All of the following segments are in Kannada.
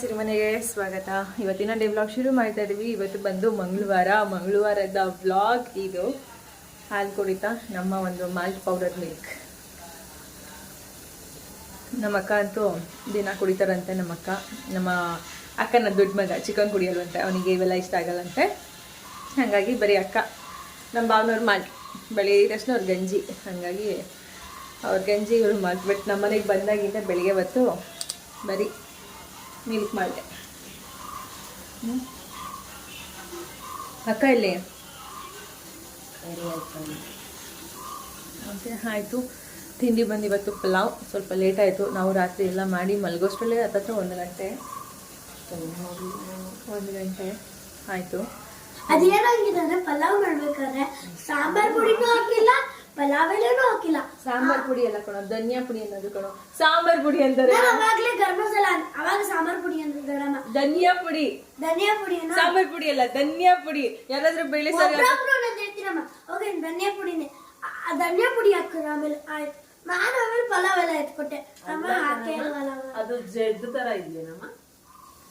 ಸಿರಿಮನೆಗೆ ಸ್ವಾಗತ. ಇವತ್ತಿನ ಡೇ ವ್ಲಾಗ್ ಶುರು ಮಾಡ್ತಾ ಇದೀವಿ. ಇವತ್ತು ಬಂದು ಮಂಗಳವಾರ. ಮಂಗಳವಾರದ ವ್ಲಾಗ್ ಇದು. ಹಾಲು ಕುಡಿತಾ ನಮ್ಮ ಒಂದು ಮಾಲ್ಟ್ ಪೌಡರ್ ಮಿಲ್ಕ್ ನಮ್ಮ ಅಕ್ಕ ಅಂತೂ ದಿನ ಕುಡಿತಾರಂತೆ ನಮ್ಮ ಅಕ್ಕ. ನಮ್ಮ ಅಕ್ಕನ ದೊಡ್ಡ ಮಗ ಚಿಕನ್ ಕುಡಿಯಲ್ವಂತೆ. ಅವನಿಗೆ ಇವೆಲ್ಲ ಇಷ್ಟ ಆಗಲ್ಲಂತೆ. ಹಾಗಾಗಿ ಬರೀ ಅಕ್ಕ. ನಮ್ಮ ಭಾವನವ್ರ ಮಾಲ್ಟ್ ಬೆಳಿಗ್ಗೆ ತಕ್ಷಣ ಅವ್ರ ಗಂಜಿ. ಹಾಗಾಗಿ ಅವ್ರ ಗಂಜಿ ಇವ್ರ ಮಾಲ್ಟ್ ಬಟ್ ನಮ್ಮ ಮನೆಗೆ ಬಂದಾಗಿಂದ ಬೆಳಿಗ್ಗೆ ಹೊತ್ತು ಬರೀ ಮಿಲ್ಕ್ ಮಾಡಿದೆ. ಅಕ್ಕ ಇಲ್ಲಿ ಓಕೆ ಆಯಿತು. ತಿಂಡಿ ಬಂದು ಇವತ್ತು ಪಲಾವ್. ಸ್ವಲ್ಪ ಲೇಟ್ ಆಯಿತು. ನಾವು ರಾತ್ರಿ ಎಲ್ಲ ಮಾಡಿ ಮಲಗೋಷ್ಟರಲ್ಲೇ ಹತ್ತತ್ರ ಒಂದು ಗಂಟೆ. ಒಂದು ಗಂಟೆ. ಆಯಿತು. ಅದೇನಾಗಿದೆ ಅಂದ್ರೆ ಪಲಾವ್ ಮಾಡ್ಬೇಕಾದ್ರೆ ಸಾಂಬಾರ್ ಪುಡಿನೂ ಹಾಕಿಲ್ಲ ಪಲಾವ್ ಎಲೆನೂ ಹಾಕಿಲ್ಲ. ಸಾಂಬಾರ್ ಪುಡಿ ಎಲ್ಲ ಕಣೋ ಧನಿಯಾ ಪುಡಿ ಅನ್ನೋದು ಕಣೋ ಸಾಂಬಾರ್ ಪುಡಿ ಅಂತಾರೆ. ನಾನು ಅವಾಗ್ಲೇ ಗರಂ ಮಸಾಲ ಅನ್- ಅವಾಗ ಸಾಂಬಾರ್ ಪುಡಿ ಅಂದ್ರೆ ಗರಮ. ಧನಿಯಾ ಪುಡಿ. ಧನಿಯಾ ಪುಡಿನ ಸಾಂಬಾರ್ ಪುಡಿ ಅಲ್ಲ ಧನಿಯಾ ಪುಡಿ. ಯಾರಾದ್ರೂ ಬೆಳೆ ಸರಿ ಒಬ್ರೊಬ್ರು ಒಂದೊಂದ್ ಹೇಳ್ತೀರಮ್ಮ. ಓಕೆ ಧನಿಯಾ ಪುಡಿನೇ. ಆ- ಆ ಧನಿಯಾ ಪುಡಿ ಹಾಕಿದ್ರು ಆಮೇಲೆ ಆಯ್ತು. ನಾನು ಆಮೇಲೆ ಪಲಾವ್ ಎಲ್ಲ ಎತ್ಕೊಟ್ಟೆ. ಅಮ್ಮ ಹಾಕೇ ಇಲ್ವಲ್ಲ ಅವಾಗ. ಅದು ಜೆಡ್ ತರ ಇದೆಯೇನಮ್ಮ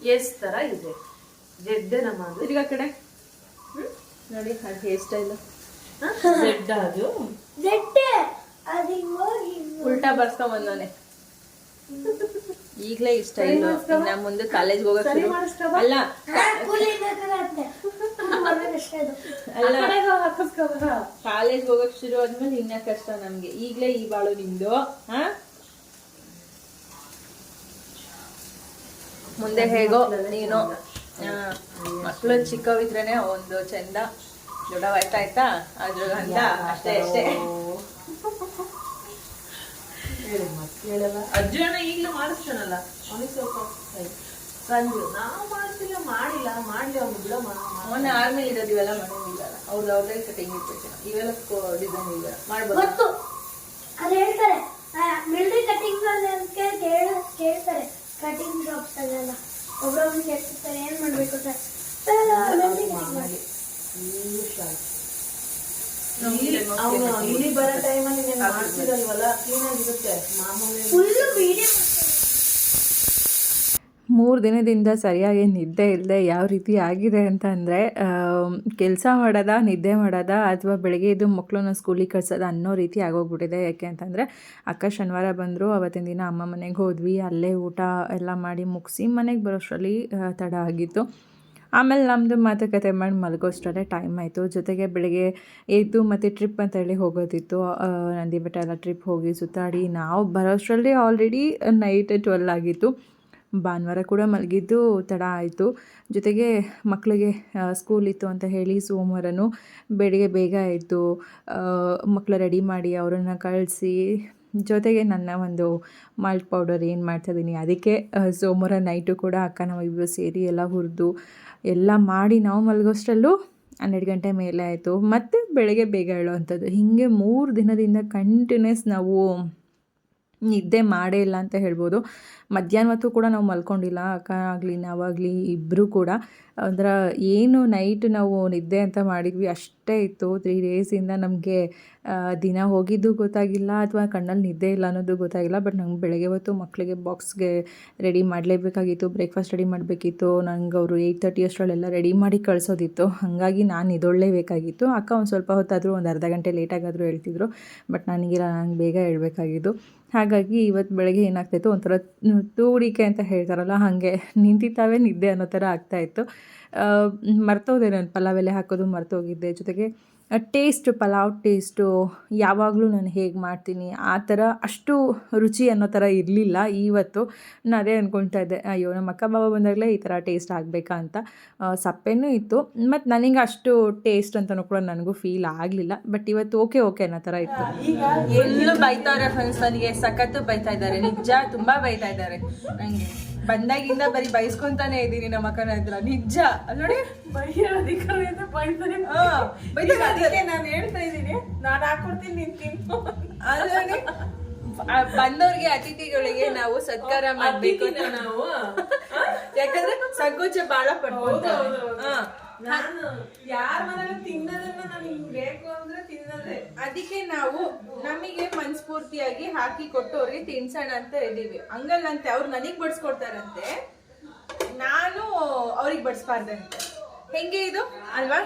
ಎಸ್ ತರ ಇದೆ. ಜೆಡ್ ನಮ್ಮ ಅದು ತಿರ್ಗಾ ಕಡೆ. ನೋಡಿ ಹಾಗೆ ಹೇರ್ ಸ್ಟೈಲ್ ಜೆಡ್ ಅದು? ಜೆಟ್ಟೆ ಅದು ಹೋಗಿ ಉಲ್ಟಾ ಬರ್ಸ್ಕೊಂಡ್ ಬಂದವನೆ. ಈಗ್ಲೇ ಇಷ್ಟ ಇಲ್ಲ ನಾ ಮುಂದೆ ಕಾಲೇಜ್ ಹೋಗಕ್ ಅಲ್ಲ. ಕಾಲೇಜ್ ಹೋಗಕ್ ಶುರು ಆದ್ಮೇಲೆ ಇನ್ನ ಕಷ್ಟ ನಮ್ಗೆ. ಈಗ್ಲೇ ಈ ಬಾಳು ನಿಮ್ದು ಹಾ? ಮುಂದೆ ಹೇಗೋ ನೀನು. ಮಕ್ಕಳು ಚಿಕ್ಕವಿದ್ರೇನೆ ಒಂದು ಚಂದ. ದೊಡ್ಡ ಆಯ್ತಾ ಅದ್ರ ಗಂಧ ಅಷ್ಟೇ ಅಷ್ಟೇ. ಅಜ್ಜನ ಈಗಲೂ ಮಾಡಿಸ್ತಾನಲ್ಲ ಅವನಿಗೆ ಸ್ವಲ್ಪ ಸಂಜು ನಾವು ಮಾಡ್ತಿಲ್ಲ ಮಾಡಿಲ್ಲ ಮಾಡ್ಲಿ ಅವ್ನು ಬಿಡಮ್ಮ. ಮೊನ್ನೆ ಆರ್ಮೇಲೆ ಇರೋದು ಇವೆಲ್ಲ ಮಾಡಂಗಿಲ್ಲ ಅವ್ರದ್ದು ಅವ್ರದ್ದೇ ಕಟಿಂಗ್ ಇರ್ಬೇಕು ಇವೆಲ್ಲ ಡಿಸೈನ್ ಇಲ್ಲ ಮಾಡ್ಬೋದು ಗೊತ್ತು ಅದು ಹೇಳ್ತಾರೆ ಮಿಲ್ಟ್ರಿ ಕಟಿಂಗ್ ಅಂತ ಕೇಳ ಕೇಳ್ತಾರೆ ಕಟಿಂಗ್ ಶಾಪ್ಸ್ ಅಲ್ಲೆಲ್ಲ ಒಬ್ರೊಬ್ರು ಕೇಳ್ತಿರ್ತಾರೆ ಏನ್ ಮಾಡ್ಬೇಕು ಸರ್ ಮಿಲ್ಟ್ರಿ ಕಟಿಂಗ್ ಮಾಡಿ ಅವನು ಇಲ್ಲಿ ಬರೋ ಟೈಮಲ್ಲಿ ನೀನು ಮಾಡ್ತಿರಲ್ವಲ್ಲ ಕ್ಲೀನ್ ಆಗಿರುತ್ತೆ ಮಾಮೂಲಿ ಫುಲ್ ಮೀಡಿಯಂ ಮೂರು ದಿನದಿಂದ ಸರಿಯಾಗಿ ನಿದ್ದೆ ಇಲ್ಲದೆ ಯಾವ ರೀತಿ ಆಗಿದೆ ಅಂತ ಅಂದರೆ ಕೆಲಸ ಮಾಡೋದ, ನಿದ್ದೆ ಮಾಡೋದ ಅಥವಾ ಬೆಳಗ್ಗೆ ಎದ್ದು ಮಕ್ಕಳನ್ನ ಸ್ಕೂಲಿಗೆ ಕಳ್ಸೋದ ಅನ್ನೋ ರೀತಿ ಆಗೋಗ್ಬಿಟ್ಟಿದೆ. ಯಾಕೆ ಅಂತಂದರೆ, ಅಕ್ಕ ಶನಿವಾರ ಬಂದರು, ಅವತ್ತಿನ ದಿನ ಅಮ್ಮ ಮನೆಗೆ ಹೋದ್ವಿ, ಅಲ್ಲೇ ಊಟ ಎಲ್ಲ ಮಾಡಿ ಮುಗಿಸಿ ಮನೆಗೆ ಬರೋಷ್ಟರಲ್ಲಿ ತಡ ಆಗಿತ್ತು. ಆಮೇಲೆ ನಮ್ಮದು ಮಾತುಕತೆ ಮಾಡಿ ಮಲಗೋಷ್ಟರಲ್ಲೇ ಟೈಮ್ ಆಯಿತು. ಜೊತೆಗೆ ಬೆಳಿಗ್ಗೆ ಎದ್ದು ಮತ್ತು ಟ್ರಿಪ್ ಅಂತ ಹೇಳಿ ಹೋಗೋದಿತ್ತು. ನಂದಿ ಬೆಟ್ಟ ಎಲ್ಲ ಟ್ರಿಪ್ ಹೋಗಿ ಸುತ್ತಾಡಿ, ನಾವು ಬರೋಷ್ಟರಲ್ಲಿ ಆಲ್ರೆಡಿ ನೈಟ್ ಟ್ವೆಲ್ ಆಗಿತ್ತು. ಭಾನುವಾರ ಕೂಡ ಮಲಗಿದ್ದು ತಡ ಆಯಿತು. ಜೊತೆಗೆ ಮಕ್ಕಳಿಗೆ ಸ್ಕೂಲ್ ಇತ್ತು ಅಂತ ಹೇಳಿ ಸೋಮವಾರನು ಬೆಳಿಗ್ಗೆ ಬೇಗ ಆಯಿತು ಮಕ್ಕಳು ರೆಡಿ ಮಾಡಿ ಅವರನ್ನು ಕಳಿಸಿ, ಜೊತೆಗೆ ನನ್ನ ಒಂದು ಮಾಲ್ಟ್ ಪೌಡರ್ ಏನು ಮಾಡ್ತಾಯಿದ್ದೀನಿ ಅದಕ್ಕೆ ಸೋಮವಾರ ನೈಟು ಕೂಡ ಅಕ್ಕ ನಾವಿಬ್ಬರು ಸೇರಿ ಎಲ್ಲ ಹುರಿದು, ಎಲ್ಲ ಮಾಡಿ ನಾವು ಮಲಗೋಷ್ಟರಲ್ಲೂ ಹನ್ನೆರಡು ಗಂಟೆ ಮೇಲೆ ಆಯಿತು. ಮತ್ತು ಬೆಳಗ್ಗೆ ಬೇಗ ಹೇಳುವಂಥದ್ದು ಹೀಗೆ ಮೂರು ದಿನದಿಂದ ಕಂಟಿನ್ಯೂಸ್ ನಾವು ನಿದ್ದೆ ಮಾಡೇ ಇಲ್ಲ ಅಂತ ಹೇಳ್ಬೋದು. ಮಧ್ಯಾಹ್ನ ಹೊತ್ತು ಕೂಡ ನಾವು ಮಲ್ಕೊಂಡಿಲ್ಲ, ಅಕ್ಕ ಆಗಲಿ ನಾವಾಗಲಿ ಇಬ್ಬರೂ ಕೂಡ. ಅಂದ್ರೆ ಏನು ನೈಟ್ ನಾವು ನಿದ್ದೆ ಅಂತ ಮಾಡಿದ್ವಿ, ಅಷ್ಟೇ ಇತ್ತು. ತ್ರೀ ಡೇಸಿಂದ ನಮಗೆ ದಿನ ಹೋಗಿದ್ದು ಗೊತ್ತಾಗಿಲ್ಲ ಅಥವಾ ಕಣ್ಣಲ್ಲಿ ನಿದ್ದೆ ಇಲ್ಲ ಅನ್ನೋದು ಗೊತ್ತಾಗಿಲ್ಲ. ಬಟ್ ನಂಗೆ ಬೆಳಗ್ಗೆ ಹೊತ್ತು ಮಕ್ಕಳಿಗೆ ಬಾಕ್ಸ್ಗೆ ರೆಡಿ ಮಾಡಲೇಬೇಕಾಗಿತ್ತು ಬ್ರೇಕ್ಫಾಸ್ಟ್ ರೆಡಿ ಮಾಡಬೇಕಿತ್ತು. ನಂಗೆ ಅವರು ಏಯ್ಟ್ ತರ್ಟಿ ಅಷ್ಟರಲ್ಲೆಲ್ಲ ರೆಡಿ ಮಾಡಿ ಕಳಿಸೋದಿತ್ತು. ಹಾಗಾಗಿ ನಾನು ಇದೊಳ್ಳೇಬೇಕಾಗಿತ್ತು ಅಕ್ಕ ಒಂದು ಸ್ವಲ್ಪ ಹೊತ್ತಾದರೂ, ಒಂದು ಅರ್ಧ ಗಂಟೆ ಲೇಟಾಗಾದರೂ ಹೇಳ್ತಿದ್ರು. ಬಟ್ ನನಗಿಲ್ಲ, ನಂಗೆ ಬೇಗ ಹೇಳ್ಬೇಕಾಗಿದ್ದು. ಹಾಗಾಗಿ ಇವತ್ತು ಬೆಳಗ್ಗೆ ಏನಾಗ್ತಾಯಿತ್ತು ಒಂಥರ ತೂಡಿಕೆ ಅಂತ ಹೇಳ್ತಾರಲ್ಲ, ಹಾಗೆ ನಿಂತಿದ್ದಾವೆ, ನಿದ್ದೆ ಅನ್ನೋ ಥರ ಆಗ್ತಾಯಿತ್ತು ಮರ್ತೋದೆ ನಾನು ಪಲಾವ್ ಎಲೆ ಹಾಕೋದು ಮರ್ತೋಗಿದ್ದೆ. ಜೊತೆಗೆ ಟೇಸ್ಟ್ ಪಲಾವ್ ಟೇಸ್ಟು ಯಾವಾಗಲೂ ನಾನು ಹೇಗೆ ಮಾಡ್ತೀನಿ, ಆ ಥರ ಅಷ್ಟು ರುಚಿ ಅನ್ನೋ ಥರ ಇರಲಿಲ್ಲ ಇವತ್ತು ನಾನು ಅದೇ ಅಂದ್ಕೊಳ್ತಾ ಇದ್ದೆ, ಅಯ್ಯೋ, ನಮ್ಮ ಅಕ್ಕ ಬಾಬಾ ಬಂದಾಗಲೇ ಈ ಥರ ಟೇಸ್ಟ್ ಆಗಬೇಕಾ? ಅಂತ. ಸಪ್ಪೆನೂ ಇತ್ತು. ಮತ್ತು ನನಗೆ ಅಷ್ಟು ಟೇಸ್ಟ್ ಅಂತಲೂ ಕೂಡ ನನಗೂ ಫೀಲ್ ಆಗಲಿಲ್ಲ. ಬಟ್ ಇವತ್ತು ಓಕೆ ಓಕೆ ಅನ್ನೋ ಥರ ಇತ್ತು. ಎಲ್ಲೂ ಬೈತಾರೆ ಫ್ರೆಂಡ್ಸ್ ನನಗೆ, ಸಖತ್ತು ಬೈತಾ ಇದ್ದಾರೆ, ನಿಜ ತುಂಬ ಬೈತಾ ಇದ್ದಾರೆ ನನಗೆ ಬಂದಾಗಿಂದ ಬರೀ ಬೈಸ್ಕೊಂತಾನೆ ಇದ್ದೀನಿ ನಮ್ಮ ಅಕ್ಕನ ಹತ್ರ. ನಿಜ. ಅಲ್ಲ ನೋಡಿ. ಬೈಯೋ ಅಧಿಕಾರ ಅಂತ ಬೈತಾರೆ ಹಾ. ಅದಕ್ಕೆ ನಾನು ಹೇಳ್ತಾ ಇದ್ದೀನಿ. ನಾನು ಹಾಕೊಡ್ತೀನಿ ನೀನ್ ತಿನ್ನು. ಅಲ್ಲ್ ನೋಡಿ, ಬಂದವ್ರಿಗೆ ಅತಿಥಿಗಳಿಗೆ ನಾವು ಸತ್ಕಾರ ಮಾಡ್ಬೇಕು. ನಾವು ಯಾಕಂದ್ರೆ ಸಂಕೋಚ ಬಾಳ ಪಡ್ಬೋದು. ನಾನು ಯಾರ ಮನೇಲಿ ತಿನ್ನೋದನ್ನ ನನಗೆ ಬೇಕು ಅಂದ್ರೆ ತಿನ್ನೋದೇ ಅದಕ್ಕೆ ನಾವು ನಮಗೆ ಮನಸ್ಫೂರ್ತಿಯಾಗಿ ಹಾಕಿ ಕೊಟ್ಟು ಅವ್ರಿಗೆ ತಿನ್ಸೋಣ ಅಂತ ಇದೀವಿ ಹಂಗಲ್ಲಂತೆ ಅವ್ರು ನನಗೆ ಬಡ್ಸ್ಕೊಡ್ತಾರಂತೆ ನಾನು ಅವ್ರಿಗೆ ಬಡಿಸ್ಬಾರ್ದಂತೆ. ಹೆಂಗೆ ಇದು? ಅಲ್ವಾ?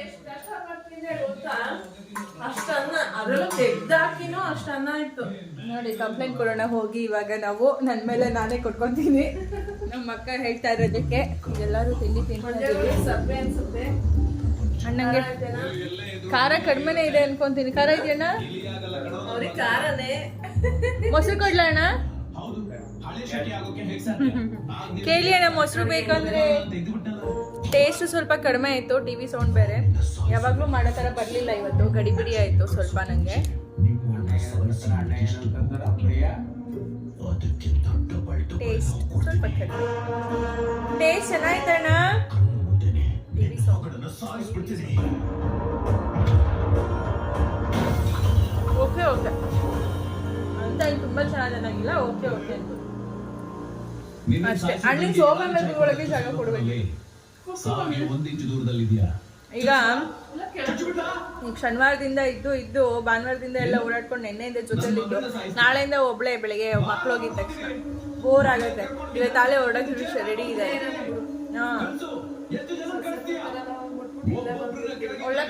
ಎಷ್ಟು ಕಷ್ಟ ಪಡ್ತಿದ್ದೆ ಗೊತ್ತಾ ಅಷ್ಟು ಅನ್ನ ಅದರಲ್ಲೂ ತೆಗ್ದಾಕಿನೂ ಅಷ್ಟು ಇತ್ತು ನೋಡಿ ಕಂಪ್ಲೇಂಟ್ ಕೊಡೋಣ ಹೋಗಿ ಇವಾಗ ನಾವು. ನನ್ನ ಮೇಲೆ ನಾನೇ ಕೊಟ್ಕೊಂತೀನಿ. ನಮ್ಮ ಅಕ್ಕ ಹೇಳ್ತಾ ಇರೋದಕ್ಕೆ ಎಲ್ಲರೂ ತಿಂಡಿ ತಿನ್ಕೊಂಡಿದ್ದೀವಿ ಸಪ್ಪೆ ಅನ್ಸುತ್ತೆ. ಅಣ್ಣಂಗೆ ಖಾರ ಕಡಿಮೆನೇ ಇದೆ ಅನ್ಕೊಂತೀನಿ. ಖಾರ ಇದೆಯಣ್ಣ ಅವ್ರಿಗೆ ಖಾರನೇ. ಮೊಸರು ಕೊಡ್ಲ ಅಣ್ಣ? ಕೇಳಿ ಅಣ್ಣ ಮೊಸರು ಬೇಕಂದ್ರೆ ಟೇಸ್ಟ್ ಸ್ವಲ್ಪ ಕಡಿಮೆ ಆಯ್ತು ಟಿ ವಿ ಸೌಂಡ್ ಬೇರೆ. ಯಾವಾಗಲೂ ಮಾಡೋ ಥರ ಬರಲಿಲ್ಲ ಇವತ್ತು ಗಡಿಬಿಡಿ ಆಯ್ತು ಸ್ವಲ್ಪ ನನಗೆ ಟೇಸ್ಟ್ ಸ್ವಲ್ಪ ಕಡಿಮೆ. ಟೇಸ್ಟ್ ಚೆನ್ನಾಯ್ತಣ್ಣ ಓಕೆ ಓಕೆ. ಅಂತ ಇಲ್ಲಿ ತುಂಬ ಚೆನ್ನಾಗಿಲ್ಲ ಓಕೆ ಓಕೆ ಅಂತ. ಅಷ್ಟೇ. ಸೋಫಾ ಜಾಗ ಕೊಡ್ಬೇಕು. ಸಾವಿರ ಒಂದಿಂಚು ದೂರದಲ್ಲಿದ್ಯಾ? ಈಗ ಶನಿವಾರದಿಂದ ಇದ್ದು ಇದ್ದು ಭಾನುವಾರದಿಂದ ಎಲ್ಲ ಓಡಾಡ್ಕೊಂಡು ನೆನ್ನೆಯಿಂದ ಜೊತೆಲಿದ್ದು. ನಾಳೆಯಿಂದ ಒಬ್ಳೆ ಬೆಳಿಗ್ಗೆ ಮಕ್ಳು ಹೋಗಿದ ತಕ್ಷಣ. ಬೋರ್ ಆಗುತ್ತೆ. ತಾಳೆ ಹೊರಡೋಕೆ ರೆಡಿ ಇದೆ ಹಾ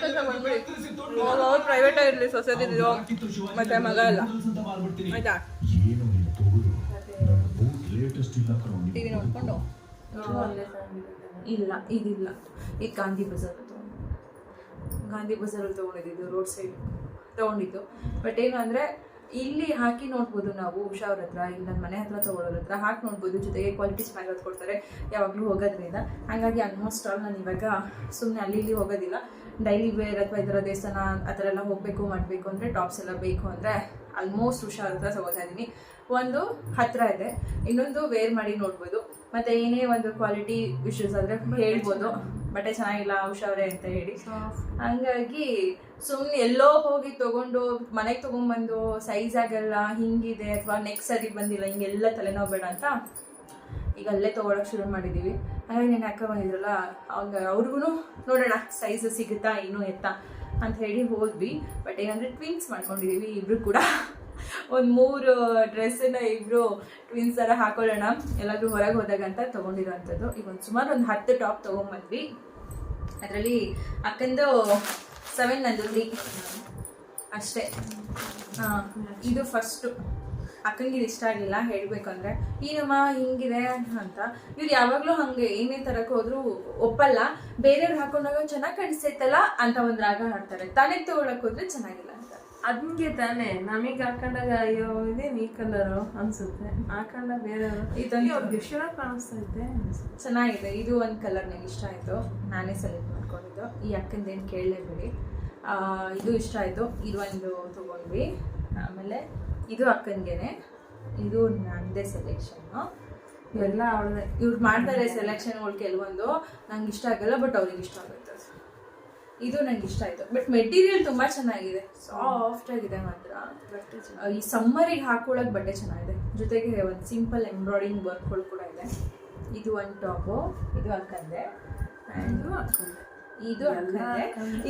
ಕೆಲಸ ಅವ್ರು ಪ್ರೈವೇಟ್ ಆಗಿರ್ಲಿ ಸೊಸೈಟಿ ಮತ್ತೆ ಮಗ ಆಯ್ತಾ? ಟಿವಿ ನೋಡ್ಕೊಂಡು? ಇಲ್ಲ ಇದಿಲ್ಲ. ಇದು ಗಾಂಧಿ ಬಜಾರ್ ಗಾಂಧಿ ಬಜಾರಲ್ಲಿ ತೊಗೊಂಡಿದ್ದು ರೋಡ್ ಸೈಡ್ ತಗೊಂಡಿದ್ದು. ಬಟ್ ಏನು ಅಂದರೆ ಇಲ್ಲಿ ಹಾಕಿ ನೋಡ್ಬೋದು ನಾವು ಉಷಾ ಅವ್ರ ಹತ್ರ ಇಲ್ಲಿ ನನ್ನ ಮನೆ ಹತ್ರ ತೊಗೊಳೋರ ಹತ್ರ ಹಾಕಿ ನೋಡ್ಬೋದು. ಜೊತೆಗೆ ಕ್ವಾಲಿಟಿ ಸ್ಮೈಲ್ ಕೊಡ್ತಾರೆ ಯಾವಾಗಲೂ ಹೋಗೋದ್ರಿಂದ. ಹಾಗಾಗಿ ಆಲ್ಮೋಸ್ಟ್ ಆಲ್ ನಾನು ಇವಾಗ ಸುಮ್ಮನೆ ಅಲ್ಲಿ ಇಲ್ಲಿ ಹೋಗೋದಿಲ್ಲ. ಡೈಲಿ ವೇರ್ ಅಥವಾ ಇದರ ದೇವಸ್ಥಾನ ಆ ಥರ ಎಲ್ಲ ಹೋಗಬೇಕು ಮಾಡಬೇಕು ಅಂದರೆ ಟಾಪ್ಸ್ ಎಲ್ಲ ಬೇಕು ಅಂದರೆ ಆಲ್ಮೋಸ್ಟ್ ಹುಷಾರ್ ಹತ್ರ ತಗೋತಾ ಇದ್ದೀನಿ ಒಂದು ಹತ್ತಿರ ಇದೆ. ಇನ್ನೊಂದು ವೇರ್ ಮಾಡಿ ನೋಡ್ಬೋದು. ಮತ್ತು ಏನೇ ಒಂದು ಕ್ವಾಲಿಟಿ ಇಶ್ಯೂಸ್ ಆದರೆ ಹೇಳ್ಬೋದು. ಬಟ್ಟೆ ಚೆನ್ನಾಗಿಲ್ಲ ಹುಷಾರೇ ಅಂತ ಹೇಳಿ. ಹಂಗಾಗಿ ಸುಮ್ಮನೆ ಎಲ್ಲೋ ಹೋಗಿ ತೊಗೊಂಡು ಮನೆಗೆ ತೊಗೊಂಬಂದು ಸೈಜ್ ಆಗಲ್ಲ ಹಿಂಗಿದೆ ಅಥವಾ ನೆಕ್ಸ್ಟ್ ಸರಿ ಬಂದಿಲ್ಲ ಹಿಂಗೆಲ್ಲ ತಲೆನೋವು ಬೇಡ ಅಂತ ಈಗ ಅಲ್ಲೇ ತೊಗೊಳಕ್ಕೆ ಶುರು ಮಾಡಿದ್ದೀವಿ ಹಾಗಾಗಿ నేను ಅಕ್ಕ ಬಂದಿದ್ರಲ್ಲ ಅವಾಗ ಅವ್ರಿಗೂ ನೋಡೋಣ ಸೈಜ್ ಸಿಗುತ್ತಾ, ಏನು ಎತ್ತ ಅಂತ ಹೇಳಿ ಹೋದ್ವಿ. ಬಟ್ ಏನಂದ್ರೆ ಟ್ವಿನ್ಸ್ ಮಾಡ್ಕೊಂಡಿದ್ದೀವಿ ಇಬ್ರು ಕೂಡ. ಒಂದು ಮೂರು ಡ್ರೆಸ್ಸನ್ನ ಇಬ್ರು ಟ್ವಿನ್ಸ್ ತರ ಹಾಕೊಳ್ಳೋಣ. ಎಲ್ಲಾದ್ರೂ ಹೊರಗೆ ಹೋದಾಗ ಅಂತ ತೊಗೊಂಡಿರೋವಂಥದ್ದು ಈಗ ಒಂದು ಸುಮಾರು ಒಂದು ಹತ್ತು ಟಾಪ್ ತಗೊಂಬಂದ್ವಿ. ಅದರಲ್ಲಿ ಅಕ್ಕಂದು ಸೆವೆನ್ ನಂದು ಅಷ್ಟೇ. ಇದು ಫಸ್ಟು ಅಕ್ಕಂಗೆ ಇದು ಇಷ್ಟ ಆಗಲಿಲ್ಲ ಹೇಳಬೇಕಂದ್ರೆ ಏನಮ್ಮ ಹಿಂಗಿದೆ ಅಂತ. ಇವ್ರು ಯಾವಾಗಲೂ ಹಾಗೆ ಏನೇ ತರಕ್ಕೆ ಹೋದ್ರು ಒಪ್ಪಲ್ಲ. ಬೇರೆಯವ್ರು ಹಾಕೊಂಡಾಗ ಚೆನ್ನಾಗಿ ಕಾಣಿಸ್ತೈತಲ್ಲ ಅಂತ ಒಂದು ರಾಗ ಹಾಡ್ತಾರೆ. ತಾನೆ ತಗೊಳಕ್ ಹೋದ್ರೆ ಚೆನ್ನಾಗಿಲ್ಲ ಅಂತ. ಅದ್ಗೆ ತಾನೆ. ನಮಗ್ ಹಾಕೊಂಡಾಗ ಅಯ್ಯೋ ಇದೇ ನೀ ಕಲರು ಅನ್ಸುತ್ತೆ. ಹಾಕೊಂಡ ಬೇರೆಯವರು. ಇದೊಂದು- ಅವ್ರಿಗೆ ಎಷ್ಟು ಕಾಣಿಸ್ತಾ ಇದ್ದೆ ಚೆನ್ನಾಗಿದೆ. ಇದು ಒಂದು ಕಲರ್ ನನಗೆ ಇಷ್ಟ ಆಯಿತು. ನಾನೇ ಸೆಲೆಕ್ಟ್ ಮಾಡ್ಕೊಂಡಿದ್ದು. ಈ ಅಕ್ಕಂದೇನು ಕೇಳಲೇಬೇಡಿ. ಇದು ಇಷ್ಟ ಆಯಿತು. ಇದು ಒಂದು ತಗೊಂಡ್ವಿ. ಆಮೇಲೆ ಇದು ಅಕ್ಕನಿಗೆನೆ. ಇದು ನನ್ನದೇ ಸೆಲೆಕ್ಷನ್ನು ಇವೆಲ್ಲ ಅವಳ ಇವ್ರು ಮಾಡ್ತಾರೆ ಸೆಲೆಕ್ಷನ್ಗಳು ಕೆಲವೊಂದು. ನಂಗೆ ಇಷ್ಟ ಆಗಲ್ಲ ಬಟ್ ಅವ್ರಿಗೆ ಇಷ್ಟ ಆಗುತ್ತೆ. ಇದು ನಂಗೆ ಇಷ್ಟ ಆಯಿತು. ಬಟ್ ಮೆಟೀರಿಯಲ್ ತುಂಬ ಚೆನ್ನಾಗಿದೆ. ಸಾಫ್ಟ್ ಆಗಿದೆ ಮಾತ್ರ. ಈ ಸಮ್ಮರಿಗೆ ಹಾಕೊಳ್ಳೋಕೆ ಬಟ್ಟೆ ಚೆನ್ನಾಗಿದೆ. ಜೊತೆಗೆ ಒಂದು ಸಿಂಪಲ್ ಎಂಬ್ರಾಯ್ಡಿಂಗ್ ವರ್ಕ್ಗಳು ಕೂಡ ಇದೆ. ಇದು ಒಂದು ಟಾಪು ಇದು ಹಾಕಂದೆ ಆ್ಯಂಡ್ ಇದು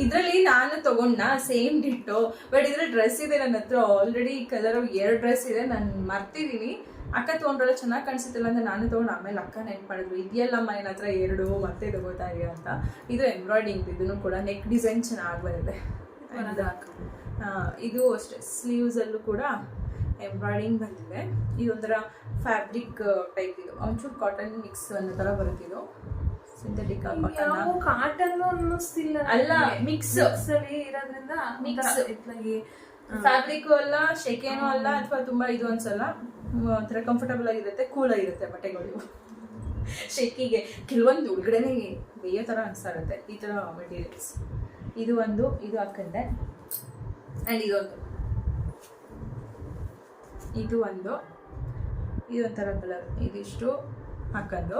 ಇದರಲ್ಲಿ ನಾನು ತಗೊಂಡ ಸೇಮ್ ಡಿಟ್ಟು ಬಟ್ ಇದ್ರಲ್ಲಿ ಡ್ರೆಸ್ ಇದೆ ನನ್ನ ಹತ್ರ ಆಲ್ರೆಡಿ ಕಲರ್ ಎರಡು ಡ್ರೆಸ್ ಇದೆ. ನಾನು ಮರ್ತಿದ್ದೀನಿ ಅಕ್ಕ ತೊಗೊಂಡ್ರಲ್ಲ ಚೆನ್ನಾಗಿ ಕಾಣಿಸುತ್ತಿಲ್ಲ ಅಂತ ನಾನು ತೊಗೊಂಡು ಆಮೇಲೆ ಅಕ್ಕ ನೆಟ್ ಮಾಡಿದ್ರು ಇದೆಯಲ್ಲಮ್ಮ ಏನ ಹತ್ರ ಎರಡು ಮತ್ತೆ ತಗೋತಾ ಇದೆ ಅಂತ. ಇದು ಎಂಬ್ರಾಯ್ಡಿಂಗ್ ಇದನ್ನು ಕೂಡ ನೆಕ್ ಡಿಸೈನ್ ಚೆನ್ನಾಗಿ ಬಂದಿದೆ. ಇದು ಅಷ್ಟೇ. ಸ್ಲೀವ್ಸಲ್ಲೂ ಕೂಡ ಎಂಬ್ರಾಯ್ಡಿಂಗ್ ಬಂದಿದೆ. ಇದೊಂಥರ ಫ್ಯಾಬ್ರಿಕ್ ಟೈಪ್ ಇದು. ಒಂಚೂರು ಕಾಟನ್ ಮಿಕ್ಸ್ ಅನ್ನೋ ಥರ ಬರುತ್ತಿದ್ದು ಸಿಂಥೆಟಿಕ್ ಯಾವ ಕಾಟನ್ ಅನ್ನಿಸ್ತಿಲ್ಲ ಅಲ್ಲ, ಮಿಕ್ಸ್ ಅಲ್ಲಿ ಇರೋದ್ರಿಂದ ಮಿಕ್ಸ್ ಇತ್ಲಾಗಿ, ಫ್ಯಾಬ್ರಿಕ್ ಅಲ್ಲ ಶೆಕೆನೂ ಅಲ್ಲ ಅಥವಾ ತುಂಬಾ ಇದು ಅನ್ಸಲ್ಲ? ಒಂಥರ ಕಂಫರ್ಟಬಲ್ ಆಗಿರುತ್ತೆ ಕೂಲ್ ಆಗಿರುತ್ತೆ ಬಟ್ಟೆಗಳು. ಶೆಕಿಗೆ ಕೆಲವೊಂದು ಉಳ್ಗಡೆನೆ ಬೇಯೋ ಥರ ಅನ್ಸ್ತಾ ಇರುತ್ತೆ ಈ ಥರ ಮೆಟೀರಿಯಲ್ಸ್ ಇದು ಒಂದು ಇದು ಹಾಕಂಡೆ. ಆ್ಯಂಡ್ ಇದೊಂದು. ಇದು ಒಂದು. ಇದೊಂಥರ ಕಲರ್ ಇದಿಷ್ಟು ಹಾಕೊಂಡು.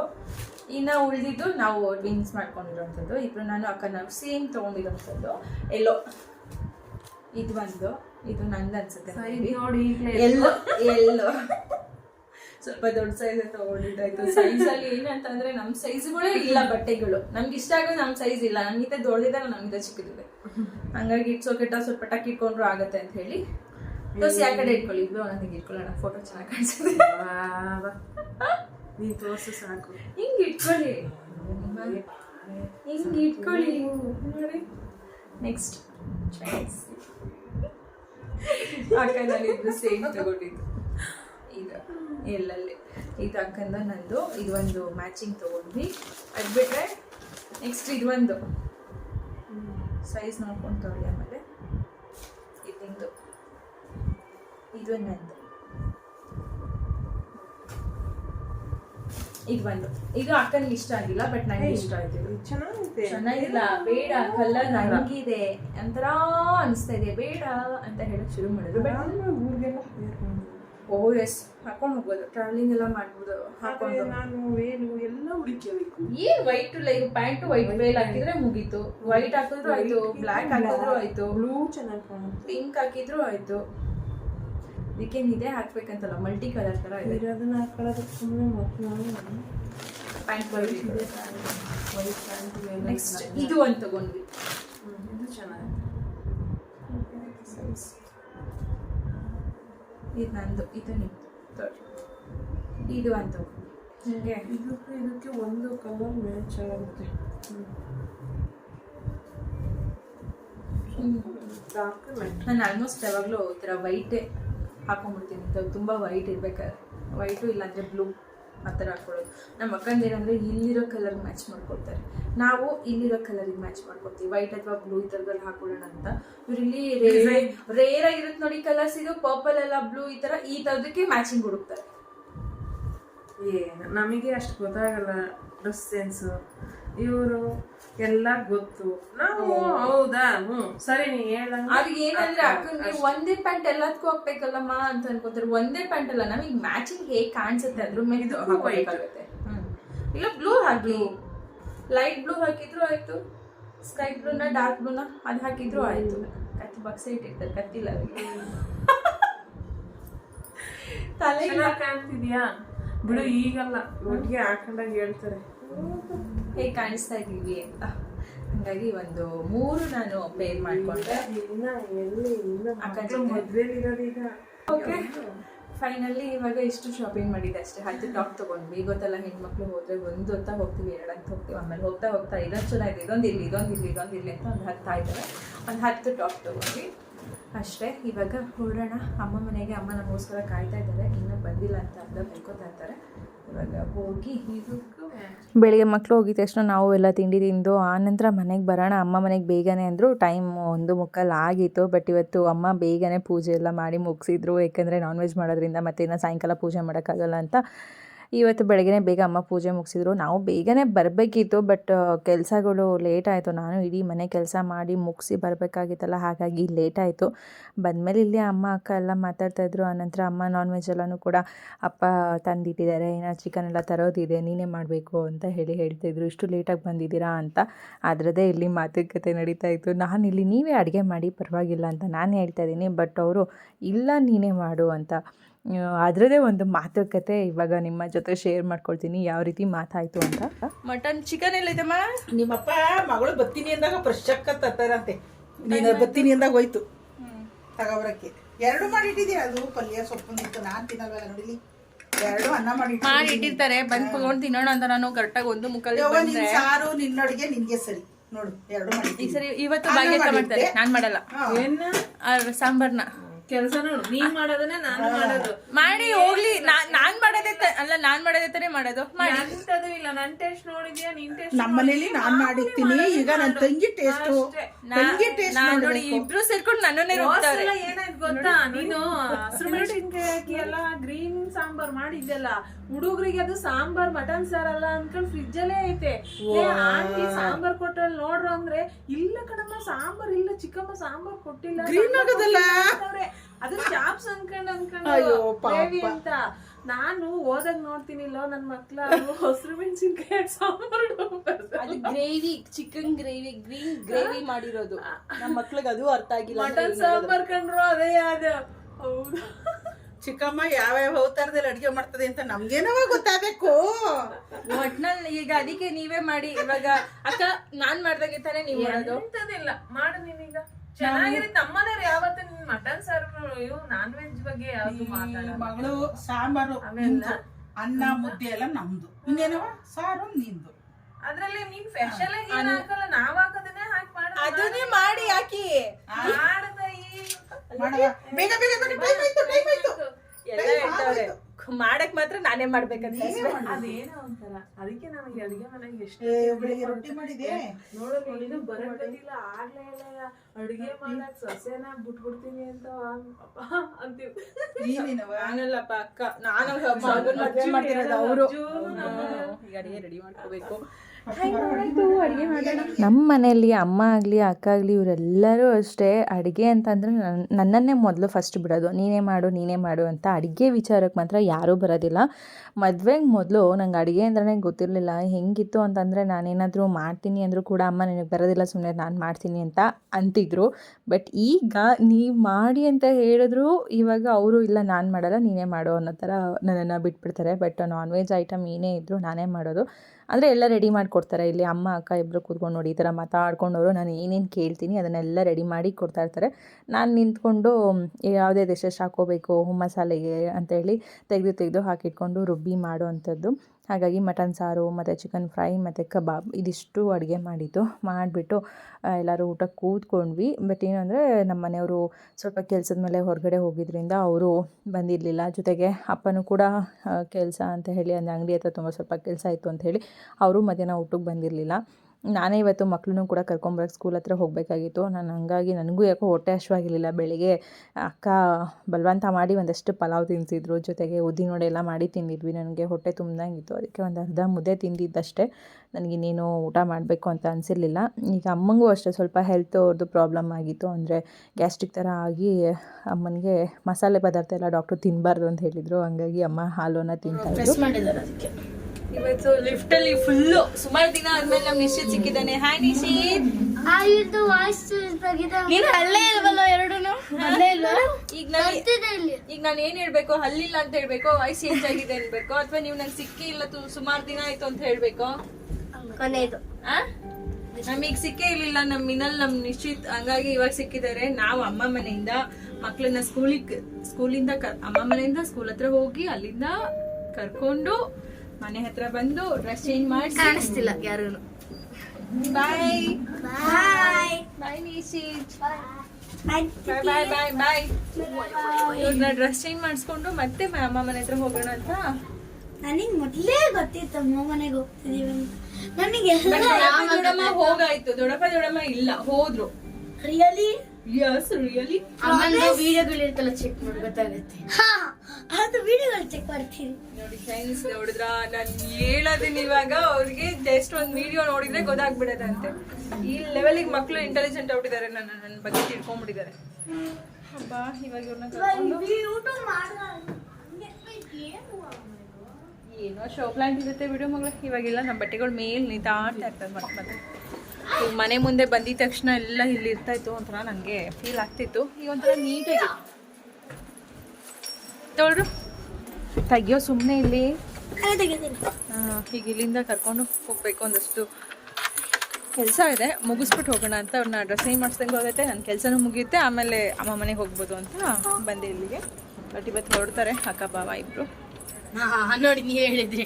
ಇನ್ನು ಉಳಿದಿದ್ದು ನಾವು ವಿನ್ಸ್ ಮಾಡ್ಕೊಂಡಿರೋಂಥದ್ದು. ಇಬ್ಬರು ನಾನು ಅಕ್ಕ ನಾವು ಸೇಮ್ ತೊಗೊಂಡಿರೋಂಥದ್ದು. ಎಲ್ಲೋ ಇದು ಒಂದು ಇದು ನಂದು ಅನ್ಸುತ್ತೆ ನೋಡಿ ಎಲ್ಲೋ ಎಲ್ಲೋ. ಸ್ವಲ್ಪ ದೊಡ್ಡ ಸೈಜ್ ತಗೊಂಡಿದ್ದಾಯ್ತು. ಸೈಜ್ ಅಲ್ಲಿ ಏನಂತಂದ್ರೆ ನಮ್ಮ ಸೈಜ್ಗಳೇ ಇಲ್ಲ ಬಟ್ಟೆಗಳು. ನಮ್ಗೆ ಇಷ್ಟ ಆಗೋದು ನಮ್ಮ ಸೈಜ್ ಇಲ್ಲ. ನಮ್ಗಿಂತ ದೊಡ್ಡದಿದೆ ನಮ್ಗಿಂತ ಚಿಕ್ಕದಿದೆ. ಹಂಗಾಗಿ ಇಟ್ಸೋಕೆಟ ಸ್ವಲ್ಪ ಟಕ್ ಇಟ್ಕೊಂಡ್ರು ಆಗತ್ತೆ ಅಂತ ಹೇಳಿ. ದೋಸೆ ಆ ಕಡೆ ಇಟ್ಕೊಳ್ಳಿ? ಇಬ್ರು ನನಗೆ ಇಟ್ಕೊಳ್ಳೋಣ ಫೋಟೋ ಚೆನ್ನಾಗಿ ಕಾಣಿಸುತ್ತೆ. ನೀನ್ ತೋರ್ಸು ಸಾಕು. ಹಿಂಗ್ ಇಟ್ಕೊಳ್ಳಿ. ಹಿಂಗ್ ಇಟ್ಕೊಳ್ಳಿ. ನೋಡಿ. ನೆಕ್ಸ್ಟ್ ಅಕ್ಕನಲ್ಲಿದ್ದು ಅಕ್ಕನಲ್ಲಿ ಸೇಮ್ ತಗೊಂಡಿದ್ದು. ಇದು. ಎಲ್ಲಲ್ಲಿ. ಇದು ಅಕ್ಕಂದ ನಂದು. ಇದು ಒಂದು ಮ್ಯಾಚಿಂಗ್ ತಗೊಂಡ್ವಿ. ಅದು ಬಿಟ್ಟರೆ ನೆಕ್ಸ್ಟ್ ಇದು ಒಂದು. ಸೈಜ್ ನೋಡ್ಕೊಂಡು ತಗೊಳ್ಳಿ ಆಮೇಲೆ. ಇದೊಂದು ಇದು ನಂದು. ಇದು ಬಂದು. ಇದು ಅಕ್ಕನಿಗೆ ಇಷ್ಟ ಆಗಿಲ್ಲ ಬಟ್ ನಂಗೆ ಇಷ್ಟ ಆಯ್ತು. ಚೆನ್ನಾಗಿದೆ. ಚೆನ್ನಾಗಿಲ್ಲ. ಬೇಡ ಕಲರ್ ನಂಗಿದೆ ಒಂಥರ ಅನಿಸ್ತಾ ಇದೆ. ಬೇಡ ಅಂತ ಹೇಳಕ್ ಶುರು ಮಾಡಿದ್ರು. ಬಟ್ ಓ ಎಸ್ ಹಾಕೊಂಡು ಹೋಗ್ಬೋದು. ಟ್ರಾವೆಲಿಂಗ್ ಎಲ್ಲ ಮಾಡ್ಬೋದು. ಹಾಕೊಂಡು ನಾನು ವೇಲು ಎಲ್ಲ ಹುಡುಕಬೇಕು. ಏನ್ white like pant white veil ಹಾಕಿದ್ರೆ ಮುಗೀತು. ವೈಟ್ ಹಾಕಿದ್ರು ಆಯ್ತು. ಬ್ಲ್ಯಾಕ್ ಹಾಕಿದ್ರು ಆಯ್ತು. ಬ್ಲೂ ಚೆನ್ನಾಗಿ ಪಿಂಕ್ ಹಾಕಿದ್ರು ಆಯ್ತು. ಇದಕ್ಕೇನಿದೆ ಹಾಕ್ಬೇಕಂತಲ್ಲ ಮಲ್ಟಿ ಕಲರ್ ಥರ ಇದೆ. ಅದನ್ನ ಹಾಕೊಳ್ಳೋದು ಸುಮ್ಮನೆ ಮತ್ತೆ ಪ್ಯಾಂಟ್ ಪ್ಯಾಂಟ್ ನೆಕ್ಸ್ಟ್ ಇದು ಒಂದು ತಗೊಂಡ್ವಿ. ಇದು ಚೆನ್ನಾಗಿದೆ. ಇದು ನಂದು ಇದು ತೊಗೊಳ್ಳಿ. ಇದು ಅಂತ ಹಿಂಗೆ ಇದಕ್ಕೆ ಇದಕ್ಕೆ ಒಂದು ಕಲರ್ ಮ್ಯಾಚ್ ಆಗುತ್ತೆ. ನಾನು ಆಲ್ಮೋಸ್ಟ್ ಯಾವಾಗಲೂ ಈ ಥರ ವೈಟೇ ಹಾಕೊಂಡ್ಬಿಡ್ತೀನಿ. ಅಂತ ತುಂಬ ವೈಟ್ ಇರಬೇಕಾದ್ರೆ ವೈಟು ಇಲ್ಲಾಂದರೆ ಬ್ಲೂ ಆ ಥರ ಹಾಕ್ಕೊಳ್ಳೋದು ನಮ್ಮ ಅಕ್ಕಂದು ಏನಂದರೆ ಇಲ್ಲಿರೋ ಕಲರ್ ಮ್ಯಾಚ್ ಮಾಡ್ಕೊಳ್ತಾರೆ ನಾವು ಇಲ್ಲಿರೋ ಕಲರಿಗೆ ಮ್ಯಾಚ್ ಮಾಡ್ಕೊತೀವಿ ವೈಟ್ ಅಥವಾ ಬ್ಲೂ ಈ ಥರದಲ್ಲಿ ಹಾಕೊಳ್ಳೋಣ ಅಂತ. ಇವ್ರು ಇಲ್ಲಿ ರೇರ್ ಆಗಿರುತ್ತೆ ನೋಡಿ ಕಲರ್ಸ್ ಇದು ಪರ್ಪಲ್ ಎಲ್ಲ ಬ್ಲೂ ಈ ಥರ ಈ ಥರದಕ್ಕೆ ಮ್ಯಾಚಿಂಗ್ ಹುಡುಕ್ತಾರೆ. ಏನು ನಮಗೆ ಅಷ್ಟು ಗೊತ್ತಾಗಲ್ಲ ಡ್ರೆಸ್ ಸೆನ್ಸ್ ಇವರು ಎಲ್ಲ ಗೊತ್ತು. ನಾವು ಹೌದಾ? ಸರಿ ನೀ ಹೇಳ್ದಂಗೆ ಏನಂದ್ರೆ ಅಕ್ಕನಿಗೆ ಒಂದೇ ಪ್ಯಾಂಟ್ ಎಲ್ಲದಕ್ಕೂ ಹಾಕ್ಬೇಕಲ್ಲಮ್ಮ ಅಂತ ಅನ್ಕೋತಾರೆ. ಒಂದೇ ಪ್ಯಾಂಟ್ ಅಲ್ಲ ನಮಗೆ ಮ್ಯಾಚಿಂಗ್ ಹೇಗ್ ಕಾಣಿಸುತ್ತೆ ಅದ್ರ ಮೇಲೆ ಇದು ಹಾಕೋಬೇಕಾಗುತ್ತೆ. ಇಲ್ಲ ಬ್ಲೂ ಹಾಕಿ. ಲೈಟ್ ಬ್ಲೂ ಹಾಕಿದ್ರು ಆಯ್ತು. ಸ್ಕೈ ಬ್ಲೂನ ಡಾರ್ಕ್ ಬ್ಲೂನ ಅದು ಹಾಕಿದ್ರು ಆಯ್ತು. ಕತ್ತಿ ಬಕ್ಸ ಇಟ್ಟಿರ್ತಾರೆ ಕತ್ತಿಲ್ಲ ಅವ್ರಿಗೆ ತಲೆ ಕಾಣ್ತಿದ್ಯಾ? ಬಿಡು ಈಗಲ್ಲ. ಒಟ್ಟಿಗೆ ಹಾಕೊಂಡಾಗ ಹೇಳ್ತಾರೆ. ಹೇಗೆ ಕಾಣಿಸ್ತಾ ಇದ್ದೀವಿ ಅಂತ. ಹಂಗಾಗಿ ಒಂದು ಮೂರು ನಾನು ಪೇರ್ ಮಾಡ್ಕೊಂಡೆ. ಓಕೆ ಫೈನಲಿ ಇವಾಗ ಇಷ್ಟು ಶಾಪಿಂಗ್ ಮಾಡಿದೆ ಅಷ್ಟೇ. ಹತ್ತು ಟಾಪ್ ತಗೊಂಡ್ವಿ. ಗೊತ್ತಲ್ಲ ಹೆಣ್ಮಕ್ಳು ಹೋದ್ರೆ ಒಂದು ಹೊತ್ತ ಹೋಗ್ತೀವಿ, ಎರಡು ಅಂತ ಹೋಗ್ತೀವಿ. ಆಮೇಲೆ ಹೋಗ್ತಾ ಹೋಗ್ತಾ ಇದೊಂದು ಇದೆ ಇದೊಂದು ಇಲ್ಲಿ ಇದೊಂದು ಇಲ್ಲಿ ಇದೊಂದು ಇಲ್ಲಿ ಅಂತ ಒಂದು ಹತ್ತು ಆಯ್ತವೆ ಒಂದು ಹತ್ತು ಟಾಪ್ ತಗೊಂಡ್ವಿ. ಅಷ್ಟೇ. ಇವಾಗ ಹೊರಡೋಣ ಅಮ್ಮ ಮನೆಗೆ ಅಮ್ಮ ನಮಗೋಸ್ಕರ ಕಾಯ್ತಾ ಇದ್ದಾರೆ. ಇನ್ನೂ ಬಂದಿಲ್ಲ ಅಂತ ಅರ್ಧ ಬೈಕೋತಾ ಇರ್ತಾರೆ ಬೆಳಿಗ್ಗೆ ಮಕ್ಕಳು ಹೋಗಿದ ತಕ್ಷಣ ನಾವು ಎಲ್ಲ ತಿಂಡಿ ತಿಂದು, ಆನಂತರ ಮನೆಗೆ ಬರೋಣ, ಅಮ್ಮ ಮನೆಗೆ ಬೇಗನೆ ಅಂದರು ಟೈಮ್ ಒಂದು ಮುಕ್ಕಾಲು ಆಗಿತ್ತು. ಬಟ್ ಇವತ್ತು ಅಮ್ಮ ಬೇಗನೆ ಪೂಜೆ ಎಲ್ಲ ಮಾಡಿ ಮುಗಿಸಿದ್ರು. ಯಾಕಂದರೆ ನಾನ್ ವೆಜ್ ಮಾಡೋದ್ರಿಂದ ಮತ್ತೆ ಇನ್ನು ಸಾಯಂಕಾಲ ಪೂಜೆ ಮಾಡೋಕ್ಕಾಗಲ್ಲ ಅಂತ ಇವತ್ತು ಬೆಳಗ್ಗೆ ಬೇಗ ಅಮ್ಮ ಪೂಜೆ ಮುಗಿಸಿದ್ರು. ನಾವು ಬೇಗನೆ ಬರಬೇಕಿತ್ತು ಬಟ್ ಕೆಲಸಗಳು ಲೇಟ್ ಆಯಿತು. ನಾನು ಇಡೀ ಮನೆ ಕೆಲಸ ಮಾಡಿ ಮುಗಿಸಿ ಬರಬೇಕಾಗಿತ್ತಲ್ಲ, ಹಾಗಾಗಿ ಲೇಟ್ ಆಯಿತು. ಬಂದಮೇಲೆ ಇಲ್ಲಿ ಅಮ್ಮ, ಅಕ್ಕ ಎಲ್ಲ ಮಾತಾಡ್ತಾಯಿದ್ರು ಆನಂತರ ಅಮ್ಮ ನಾನ್ ವೆಜ್ ಎಲ್ಲನೂ ಕೂಡ, ಅಪ್ಪ, ತಂದಿಟ್ಟಿದ್ದಾರೆ. ಏನೋ ಚಿಕನ್ ಎಲ್ಲ ತರೋದಿದೆ, ನೀನೇ ಮಾಡಬೇಕು ಅಂತ ಹೇಳಿ ಹೇಳ್ತಿದ್ರು ಇಷ್ಟು ಲೇಟಾಗಿ ಬಂದಿದ್ದೀರಾ ಅಂತ. ಅದರದೇ ಇಲ್ಲಿ ಮಾತುಕತೆ ನಡೀತಾ ಇತ್ತು. ನಾನು ಇಲ್ಲಿ ನೀವೇ ಅಡುಗೆ ಮಾಡಿ ಪರವಾಗಿಲ್ಲ ಅಂತ ನಾನು ಹೇಳ್ತಾ ಇದ್ದೀನಿ ಬಟ್ ಅವರು, ಇಲ್ಲ, ನೀನೇ ಮಾಡು ಅಂತ. ಅದರದೇ ಒಂದು ಮಾತುಕತೆ ಇವಾಗ ನಿಮ್ಮ ಜೊತೆ ಶೇರ್ ಮಾಡ್ಕೊಳ್ತೀನಿ ಯಾವ ರೀತಿ ಮಾತಾಯ್ತು ಅಂತ. ಮಟನ್ ಚಿಕನ್ ಎಲ್ಲೈತಮ್ಮ ನಿಮ್ಮಪ್ಪ ಮಗಳು ಬತ್ತೀನಿ ಅಂದಾಗ ಪ್ರಶಕ್ ತರಂತೆ ನೀನು ಬತ್ತೀನಿ ಅಂದಾಗ ಹೋಯ್ತು. ತಗೋಬರಕ್ಕೆ. ಎರಡು ಮಾಡಿಟ್ಟಿದ್ದೀರ? ಅದು ಪಲ್ಯ ಸೊಪ್ಪು ನಿಂತು ನಾನು ತಿನ್ನಲ್ವಲ್ಲ ನೋಡಿಲಿ ಎರಡು ಅನ್ನ ಮಾಡಿ ಮಾಡಿ ಇಟ್ಟಿರ್ತಾರೆ. ಬಂದು ತಿನ್ನೋಣ ಅಂತ ನಾನು ಕರೆಕ್ಟಾಗಿ ಒಂದು ಮುಕ್ಕಲ್ಲಿ ಸಾರು ನಿನ್ನ ಸಾರು ನಿನ್ನೊಡಿಗೆ ನಿನ್ಗೆ ಸರಿ. ನೋಡು ಎರಡು ಈ ಮಾಡಿ ಸರಿ ಇವತ್ತು ಭಾಗ್ಯಕ್ಕ ಮಾಡ್ತಾರೆ. ನಾನು ಮಾಡಲ್ಲ. ಏನ ಆ, ಸಾಂಬಾರ್ನ. ಕೆಲಸ ನೋಡು ನೀನ್ ಮಾಡೋದನ್ನ ನಾನು ಮಾಡೋದು. ಮಾಡಿ ಹೋಗ್ಲಿ. ನಾ- ನಾನ್ ಮಾಡೋದೇ ತ- ಅಲ್ಲ ನಾನ್ ಮಾಡೋದೇ ತಾನೇ ಮಾಡೋದು. ಮಾಡಿ. ಇಲ್ಲ. ನನ್ ಟೇಸ್ಟ್ ನೋಡಿದ್ಯಾ? ನಿನ್ ಟೇಸ್ಟ್ ನಮ್ಮ ಮನೇಲಿ ನಾನ್ ಮಾಡಿರ್ತೀನಿ. ಈಗ ನನ್ನ ತಂಗಿ ಟೇಸ್ಟ್. ತಂಗಿ ಟೇಸ್ಟ್ ನಾನ್ ನೋಡಿ ಇಬ್ರು ಸೇರ್ಕೊಂಡು ನನ್ನನ್ನೇ ರುಬ್ತಾರೆ. ಏನಾಯ್ತು ಗೊತ್ತಾ? ನೀನು ಹಸಿರು ಮೆಣಸಿನ್ಕಾಯಿ ಹಾಕಿ ಎಲ್ಲ ಗ್ರೀನ್ ಸಾಂಬಾರ್ ಮಾಡಿದ್ದೆಲ್ಲ. ಹುಡುಗರಿಗೆ ಅದು ಸಾಂಬಾರ್ ಮಟನ್ ಸಾರ್ ಅಲ್ಲ ಅನ್ಕೊಂಡ್ ಫ್ರಿಜ್ ಅಲ್ಲೇ ಐತೆ. ಏ, ಆಂಟಿ ಸಾಂಬಾರ್ ಕೊಟ್ರಲ್ಲಿ ನೋಡ್ರು ಅಂದ್ರೆ ಇಲ್ಲ ಕಣಮ್ಮ ಸಾಂಬಾರ್ ಇಲ್ಲ. ಚಿಕ್ಕಮ್ಮ ಸಾಂಬಾರ್ ಕೊಟ್ಟಿಲ್ಲ. ಗ್ರೀನ್ ಆಗೋದಲ್ಲ? ಕೊಟ್ಟಿಲ್ಲ ಅಂತವ್ರೆ. ಅದು ಚಾಪ್ಸ್ ಅನ್ಕೊಂಡ್ ಅನ್ಕೊಂಡು ಅಯ್ಯೋ, ಅಂತ. ನಾನು ಹೋದಾಗ ನೋಡ್ತೀನಿಲ್ಲ ನನ್ ಮಕ್ಳ ಹಸಿರು ಮೆಣಸಿನ್ಕಾಯಿ ಸಾಂಬಾರ್. ಅದು gravy chicken gravy green gravy ಮಾಡಿರೋದು. ನಮ್ಮ ಮಕ್ಳಿಗೆ ಅದು ಅರ್ಥ ಆಗಿಲ್ಲ ಮಟನ್. ಸಾಂಬಾರ್ ಕಂಡ್ರು ಅದೇ ಅದ ಹೌದು. ಚಿಕ್ಕಮ್ಮ ಯಾವ ಯಾವ ಅವತಾರದಲ್ಲಿ ಅಡಿಗೆ ಮಾಡ್ತದೆ ಅಂತ ನಮ್ಗೇನವ ಗೊತ್ತಾಗಬೇಕು? ಒಟ್ನಲ್ಲಿ ಈಗ ಅದಕ್ಕೆ ನೀವೇ ಮಾಡಿ. ಇವಾಗ ಅಕ್ಕ ನಾನ್ ಮಾಡ್ದಂಗೆ ತಾನೇ ನೀವು ಮಾಡೋದು? ಎಂತದಿಲ್ಲ. ಮಾಡು ನೀನೀಗ. ಚೆನ್ನಾಗಿರುತ್ತೆ. ನಮ್ಮನೇಲಿ ಯಾವತ್ತು ನಿನ್ ಮಟನ್ ಸಾರು ಇವು ನಾನ್ ವೆಜ್ ಬಗ್ಗೆ ಯಾವ್ದು ಮಾತಾಡಲ್ಲ. ಮಗಳು ಸಾಂಬಾರು ಅವೆಲ್ಲ ಅನ್ನ? ಮುದ್ದೆ ಎಲ್ಲ ನಮ್ದು. ಇನ್ನೇನವ? ಸಾರು ನಿಂದು. ಅದ್ರಲ್ಲಿ ನೀನ್ ಸ್ಪೆಷಲ್ ಆಗಿ ಏನ್ ಹಾಕಲ್ಲ? ನಾವ್ ಹಾಕೋದನ್ನೇ ಹಾಕಿ ಮಾಡ ಅದನ್ನೇ ಮಾಡಿ. ಹಾಕಿ. ಮಾಡದೈ ಮಾಡವ ಬೇಗ ಬೇಗ ಬೇಗ ಟೈಮ್ ಆಯ್ತು ಟೈಮ್ ಆಯ್ತು. ಎಲ್ಲ ಹೇಳ್ತಾವ್ರೆ ಮಾಡಕ್ ಮಾತ್ರ ನಾನೇ ಮಾಡ್ಬೇಕಂತ ಅದೇನೋ ಒಂಥರ. ಅದಕ್ಕೆ ನಮಗೆ ಅಡಿಗೆ ಮನೆಗೆ ಎಷ್ಟು ರೊಟ್ಟಿ ಮಾಡಿದೆ ನೋಡು ನೀನು ಬರಕತ್ತಿಲ್ಲ ಆಗ್ಲೇ ಇಲ್ಲ ಅಡಿಗೆ ಮಾಡಕ್ ಸೊಸೆನ ಬಿಟ್ಬಿಡ್ತೀನಿ ಅಂತ ಅಪ್ಪ ಅಂತೀವಿ. ನಾನಲ್ಲಪ್ಪ ಅಕ್ಕ. ನಾನು ಮಗನ್ ಮದ್ವೆ ಮಾಡ್ತಿರೋದು ಅವರು. ಈಗ ಅಡಿಗೆ ರೆಡಿ ಮಾಡ್ಕೋಬೇಕು. ನಮ್ಮ ಮನೆಯಲ್ಲಿ ಅಮ್ಮ ಆಗಲಿ, ಅಕ್ಕ ಆಗಲಿ ಇವರೆಲ್ಲರೂ ಅಷ್ಟೇ ಅಡುಗೆ ಅಂತಂದರೆ ನನ್ನ ನನ್ನನ್ನೇ ಮೊದಲು ಫಸ್ಟ್ ಬಿಡೋದು. ನೀನೇ ಮಾಡು ನೀನೇ ಮಾಡು ಅಂತ ಅಡುಗೆ ವಿಚಾರಕ್ಕೆ ಮಾತ್ರ ಯಾರೂ ಬರೋದಿಲ್ಲ. ಮದುವೆಗೆ ಮೊದಲು ನಂಗೆ ಅಡುಗೆ ಅಂದ್ರೆ ಗೊತ್ತಿರಲಿಲ್ಲ. ಹೆಂಗಿತ್ತು ಅಂತಂದರೆ ನಾನೇನಾದರೂ ಮಾಡ್ತೀನಿ ಅಂದರೂ ಕೂಡ ಅಮ್ಮ ನಿನಗೆ ಬರೋದಿಲ್ಲ ಸುಮ್ಮನೆ ನಾನು ಮಾಡ್ತೀನಿ ಅಂತ ಅಂತಿದ್ರು. ಬಟ್ ಈಗ ನೀವು ಮಾಡಿ ಅಂತ ಹೇಳಿದ್ರು ಇವಾಗ ಅವರು ಇಲ್ಲ, ನಾನು ಮಾಡಲ್ಲ, ನೀನೇ ಮಾಡು ಅನ್ನೋ ಥರ ನನ್ನನ್ನು ಬಿಟ್ಬಿಡ್ತಾರೆ. ಬಟ್ ನಾನ್ ವೆಜ್ ಐಟಮ್ ಏನೇ ಇದ್ದರೂ ನಾನೇ ಮಾಡೋದು. ಅಂದರೆ ಎಲ್ಲ ರೆಡಿ ಮಾಡಿಕೊಡ್ತಾರೆ. ಇಲ್ಲಿ ಅಮ್ಮ, ಅಕ್ಕ ಇಬ್ಬರು ಕೂತ್ಕೊಂಡು ನೋಡಿ, ಈ ಥರ ಮಾತಾಡ್ಕೊಂಡವರು, ನಾನು ಏನೇನು ಕೇಳ್ತೀನಿ ಅದನ್ನೆಲ್ಲ ರೆಡಿ ಮಾಡಿ ಕೊಡ್ತಾ ಇರ್ತಾರೆ. ನಾನು ನಿಂತ್ಕೊಂಡು ಯಾವುದೇ ದೇಶ ಹಾಕೋಬೇಕು ಮಸಾಲೆಗೆ ಅಂತೇಳಿ ತೆಗೆದು ತೆಗೆದು ಹಾಕಿಟ್ಕೊಂಡು ರುಬ್ಬಿ ಮಾಡೋ ಅಂಥದ್ದು ಹಾಗಾಗಿ ಮಟನ್ ಸಾರು, ಮತ್ತು ಚಿಕನ್ ಫ್ರೈ ಮತ್ತು ಕಬಾಬ್ ಇದಿಷ್ಟು ಅಡುಗೆ ಮಾಡಿದ್ದು. ಮಾಡಿಬಿಟ್ಟು ಎಲ್ಲರೂ ಊಟಕ್ಕೆ ಕೂತ್ಕೊಂಡ್ವಿ. ಬಟ್ ಏನಂದರೆ ನಮ್ಮ ಮನೆಯವರು ಸ್ವಲ್ಪ ಕೆಲಸದ ಮೇಲೆ ಹೊರಗಡೆ ಹೋಗಿದ್ದರಿಂದ ಅವರು ಬಂದಿರಲಿಲ್ಲ. ಜೊತೆಗೆ ಅಪ್ಪನೂ ಕೂಡ ಕೆಲಸ ಅಂತ ಹೇಳಿ, ಅಂದರೆ ಅಂಗಡಿ ಹತ್ರ ತುಂಬ ಸ್ವಲ್ಪ ಕೆಲಸ ಇತ್ತು ಅಂತ ಹೇಳಿ, ಅವರು ಮಧ್ಯಾಹ್ನ ಊಟಕ್ಕೆ ಬಂದಿರಲಿಲ್ಲ. ನಾನೇ ಇವತ್ತು ಮಕ್ಕಳನ್ನೂ ಕೂಡ ಕರ್ಕೊಂಬರಕ್ಕೆ ಸ್ಕೂಲ್ ಹತ್ರ ಹೋಗಬೇಕಾಗಿತ್ತು. ನಾನು ಹಂಗಾಗಿ ನನಗೂ ಯಾಕೋ ಹೊಟ್ಟೆ ಹಶ್ವಾಗಿರಲಿಲ್ಲ ಬೆಳಿಗ್ಗೆ. ಅಕ್ಕ ಬಲವಂತ ಮಾಡಿ ಒಂದಷ್ಟು ಪಲಾವ್ ತಿನ್ನಿಸಿದ್ರು ಜೊತೆಗೆ ಉದ್ದಿನವಡೆ ಎಲ್ಲ ಮಾಡಿ ತಿಂದಿದ್ವಿ. ನನಗೆ ಹೊಟ್ಟೆ ತುಂಬ್ದಂಗಿತ್ತು. ಅದಕ್ಕೆ ಒಂದು ಅರ್ಧ ಮುದ್ದೆ ತಿಂದಿದ್ದಷ್ಟೇ. ನನಗಿನ್ನೇನು ಊಟ ಮಾಡಬೇಕು ಅಂತ ಅನಿಸಿರಲಿಲ್ಲ. ಈಗ ಅಮ್ಮಂಗೂ ಅಷ್ಟೇ ಸ್ವಲ್ಪ ಹೆಲ್ತ್ ಅವ್ರದ್ದು ಪ್ರಾಬ್ಲಮ್ ಆಗಿತ್ತು. ಅಂದರೆ ಗ್ಯಾಸ್ಟ್ರಿಕ್ ಥರ ಆಗಿ ಅಮ್ಮನಿಗೆ ಮಸಾಲೆ ಪದಾರ್ಥ ಎಲ್ಲ ಡಾಕ್ಟ್ರು ತಿನ್ನಬಾರ್ದು ಅಂತ ಹೇಳಿದರು. ಹಂಗಾಗಿ ಅಮ್ಮ ಹಾಲನ್ನು ತಿಂತಾಯಿದ್ರು ಇವತ್ತು ಲಿಫ್ಟ್ ಅಲ್ಲಿ ಫುಲ್ ಸುಮಾರು ದಿನ ಆದ್ಮೇಲೆ ನಮ್ ನಿಶ್ಚಿತ್ ಸಿಕ್ಕಿದ್ದಾನೆ. ಹಾಯ್ ವಾಯ್ಸ್ ನೀನು ಅಲ್ಲೇ ಇಲ್ವಲ್ಲ ಎರಡೂನು? ಅಲ್ಲೇ ಇಲ್ವಾ ಈಗ ನಾನು ಈಗ ನಾನು ಏನ್ ಹೇಳ್ಬೇಕು? ಹಲ್ಲಿಲ್ಲ ಅಂತ ಹೇಳ್ಬೇಕು? ವಾಯ್ಸ್ ಚೇಂಜ್ ಆಗಿದೆ ಅನ್ಬೇಕು? ಅಥವಾ ನೀವು ನಂಗೆ ಸಿಕ್ಕೇ ಇಲ್ಲ ಸುಮಾರು ದಿನ ಆಯ್ತು ಅಂತ ಹೇಳ್ಬೇಕು? ಆ? ನಮಗ್ ಸಿಕ್ಕೇ ಇರ್ಲಿಲ್ಲ. ನಮ್ ಮಿನಲ್ ನಮ್ ನಿಶ್ಚಿತ್ ಹಂಗಾಗಿ ಇವಾಗ ಸಿಕ್ಕಿದ್ದಾರೆ. ನಾವು ಅಮ್ಮ ಮನೆಯಿಂದ ಮಕ್ಳನ್ನ ಸ್ಕೂಲಿಗೆ ಸ್ಕೂಲಿಂದ ಅಮ್ಮ ಮನೆಯಿಂದ ಸ್ಕೂಲ್ ಹತ್ರ ಹೋಗಿ ಅಲ್ಲಿಂದ ಕರ್ಕೊಂಡು ಮನೆ ಹತ್ರ ಬಂದು ಡ್ರೆಸ್ ಚೇಂಜ್ ಮಾಡಿ ಕಾಣಿಸ್ತಿಲ್ಲ ಯಾರು. ಬಾಯ್ ಬಾಯ್ ಬಾಯ್ ನಿಶಿತ್ ಬಾಯ್ ಬಾಯ್ ಬಾಯ್ ಬಾಯ್ ಇವ್ರನ್ನ ಡ್ರೆಸ್ ಚೇಂಜ್ ಮಾಡಿಸ್ಕೊಂಡು ಮತ್ತೆ ಅಮ್ಮ ಮನೆ ಹತ್ರ ಹೋಗೋಣ ಅಂತ. ನನಗೆ ಮೊದಲೇ ಗೊತ್ತಿತ್ತು ಅಮ್ಮ ಮನೆಗೆ ಹೋಗ್ತಿದೀವಿ ನನಗೆ ಹೋಗಾಯ್ತು. ದೊಡ್ಡಪ್ಪ ದೊಡ್ಡಮ್ಮ ಇಲ್ಲ ಹೋದ್ರು. ರಿಯಲಿ ಯಸ್ ರಿಯಲಿ ಆಮೇಲೆ ವಿಡಿಯೋಗಳು ಇರ್ತಲ್ಲ ಚೆಕ್ ಮಾಡಿ ಗೊತ್ತಾಗುತ್ತೆ. ಹಾ ಅದು ವಿಡಿಯೋಗಳು ಚೆಕ್ ಮಾಡ್ತೀನಿ. ನೋಡಿ ಫ್ರೆಂಡ್ಸ್ ನೋಡಿದ್ರ? ನಾನು ಹೇಳೋದಿನ ಇವಾಗ ಅವ್ರಿಗೆ ಜಸ್ಟ್ ಒಂದು ವಿಡಿಯೋ ನೋಡಿದ್ರೆ ಗೊತ್ತಾಗ್ಬಿಡದಂತೆ. ಈ ಲೆವೆಲಿಗೆ ಮಕ್ಕಳು ಇಂಟೆಲಿಜೆಂಟ್ ಆಗ್ಬಿಟ್ಟಿದ್ದಾರೆ ನನ್ನ ನನ್ನ ಬಗ್ಗೆ ತಿಳ್ಕೊಂಡ್ಬಿಟ್ಟಿದ್ದಾರೆ. ಅಬ್ಬಾ ಇವಾಗ ಇವ್ರನ್ನ ಕರ್ಕೊಂಡು? ಯೂಟ್ಯೂಬ್ ಏನೋ ಶೋ ಪ್ಲಾಂಟ್ ಇರುತ್ತೆ ವಿಡಿಯೋ ಮಗಳ. ಇವಾಗೆಲ್ಲ ನಮ್ಮ ಬಟ್ಟೆಗಳು ಮೇಲ್ ನಿಂತಾಡ್ತಾ ಇರ್ತದೆ ಮತ್ತೆ ಮತ್ತೆ ಮನೆ ಮುಂದೆ ಬಂದಿದ ತಕ್ಷಣ ಎಲ್ಲ ಇಲ್ಲಿ ಇರ್ತಾ ಇತ್ತು ಒಂಥರ ನನಗೆ ಫೀಲ್ ಆಗ್ತಿತ್ತು. ಈಗ ಒಂಥರ ನೀಟಾಗಿ. ತೊಳ್ರು ತೆಗಿಯೋ ಸುಮ್ಮನೆ ಇಲ್ಲಿ. ಈಗ ಇಲ್ಲಿಂದ ಕರ್ಕೊಂಡು ಹೋಗ್ಬೇಕು ಒಂದಷ್ಟು ಕೆಲಸ ಇದೆ. ಮುಗಿಸ್ಬಿಟ್ಟು ಹೋಗೋಣ ಅಂತ ಅವ್ರನ್ನ ಡ್ರೆಸ್ಸಿಂಗ್ ಮಾಡಿಸ್ದಂಗೆ ಹೋಗುತ್ತೆ ನನ್ನ ಕೆಲಸನೂ ಮುಗಿಯುತ್ತೆ. ಆಮೇಲೆ ಅಮ್ಮ ಮನೆಗೆ ಹೋಗ್ಬೋದು ಅಂತ ಬಂದೆ ಇಲ್ಲಿಗೆ. ಬಟ್ ಇವತ್ತು ಹೊರಡ್ತಾರೆ ಅಕ್ಕ ಬಾವ ಇಬ್ರು. ನೋಡಿ ನೀವು ಹೇಳಿದ್ರಿ.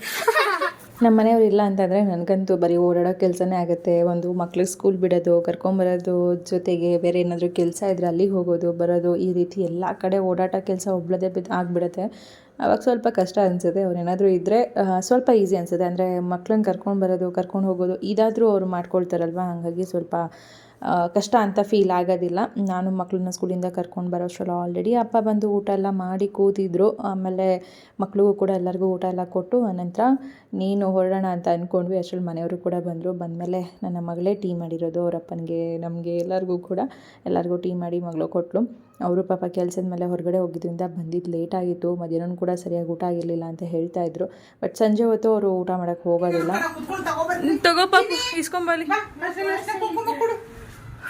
ನಮ್ಮ ಮನೆಯವ್ರು ಇಲ್ಲ ಅಂತಂದರೆ ನನಗಂತೂ ಬರೀ ಓಡಾಡೋ ಕೆಲಸನೇ ಆಗುತ್ತೆ. ಒಂದು ಮಕ್ಳಿಗೆ ಸ್ಕೂಲ್ ಬಿಡೋದು, ಕರ್ಕೊಂಬರೋದು, ಜೊತೆಗೆ ಬೇರೆ ಏನಾದರೂ ಕೆಲಸ ಇದ್ದರೆ ಅಲ್ಲಿಗೆ ಹೋಗೋದು, ಬರೋದು, ಈ ರೀತಿ ಎಲ್ಲ ಕಡೆ ಓಡಾಟ ಕೆಲಸ ಒಬ್ಳದೇ ಬಿದ್ದು ಆಗಿಬಿಡುತ್ತೆ. ಅವಾಗ ಸ್ವಲ್ಪ ಕಷ್ಟ ಅನಿಸುತ್ತೆ. ಅವ್ರು ಏನಾದರೂ ಇದ್ದರೆ ಸ್ವಲ್ಪ ಈಸಿ ಅನಿಸುತ್ತೆ. ಅಂದರೆ ಮಕ್ಳನ್ನ ಕರ್ಕೊಂಡು ಬರೋದು ಕರ್ಕೊಂಡು ಹೋಗೋದು, ಇದಾದರೂ ಅವ್ರು ಮಾಡ್ಕೊಳ್ತಾರಲ್ವ? ಹಾಗಾಗಿ ಸ್ವಲ್ಪ ಕಷ್ಟ ಅಂತ ಫೀಲ್ ಆಗೋದಿಲ್ಲ. ನಾನು ಮಕ್ಕಳನ್ನ ಸ್ಕೂಲಿಂದ ಕರ್ಕೊಂಡು ಬರೋ ಅಷ್ಟರಲ್ಲಿ ಆಲ್ರೆಡಿ ಅಪ್ಪ ಬಂದು ಊಟ ಎಲ್ಲ ಮಾಡಿ ಕೂತಿದ್ರು. ಆಮೇಲೆ ಮಕ್ಕಳಿಗೂ ಕೂಡ ಎಲ್ಲರಿಗೂ ಊಟ ಎಲ್ಲ ಕೊಟ್ಟು ಆನಂತರ ನೀನು ಹೊರಡೋಣ ಅಂತ ಅಂದ್ಕೊಂಡ್ವಿ ಅಷ್ಟರಲ್ಲಿ ಮನೆಯವರು ಕೂಡ ಬಂದರು. ಬಂದಮೇಲೆ ನನ್ನ ಮಗಳೇ ಟೀ ಮಾಡಿರೋದು. ಅವರಪ್ಪನಿಗೆ ಅಪ್ಪನಿಗೆ ನಮಗೆ ಎಲ್ಲರಿಗೂ ಕೂಡ ಎಲ್ಲರಿಗೂ ಟೀ ಮಾಡಿ ಮಗಳು ಕೊಟ್ಟಳು ಅವರು ಪಾಪ ಕೆಲಸದ ಮೇಲೆ ಹೊರಗಡೆ ಹೋಗಿದ್ದರಿಂದ ಬಂದಿದ್ದು ಲೇಟ್ ಆಗಿತ್ತು. ಮಧ್ಯಾಹ್ನ ಕೂಡ ಸರಿಯಾಗಿ ಊಟ ಆಗಿರಲಿಲ್ಲ ಅಂತ ಹೇಳ್ತಾ ಇದ್ರು. ಬಟ್ ಸಂಜೆ ಹೊತ್ತು ಅವರು ಊಟ ಮಾಡೋಕ್ಕೆ ಹೋಗೋದಿಲ್ಲ. ತಗೋಪ್ಪ ತಗೋಬರ್ತೀನಿ ತಗೋ ಪಾಪು ಇಸ್ಕೊಂಬಲ್ಲಿ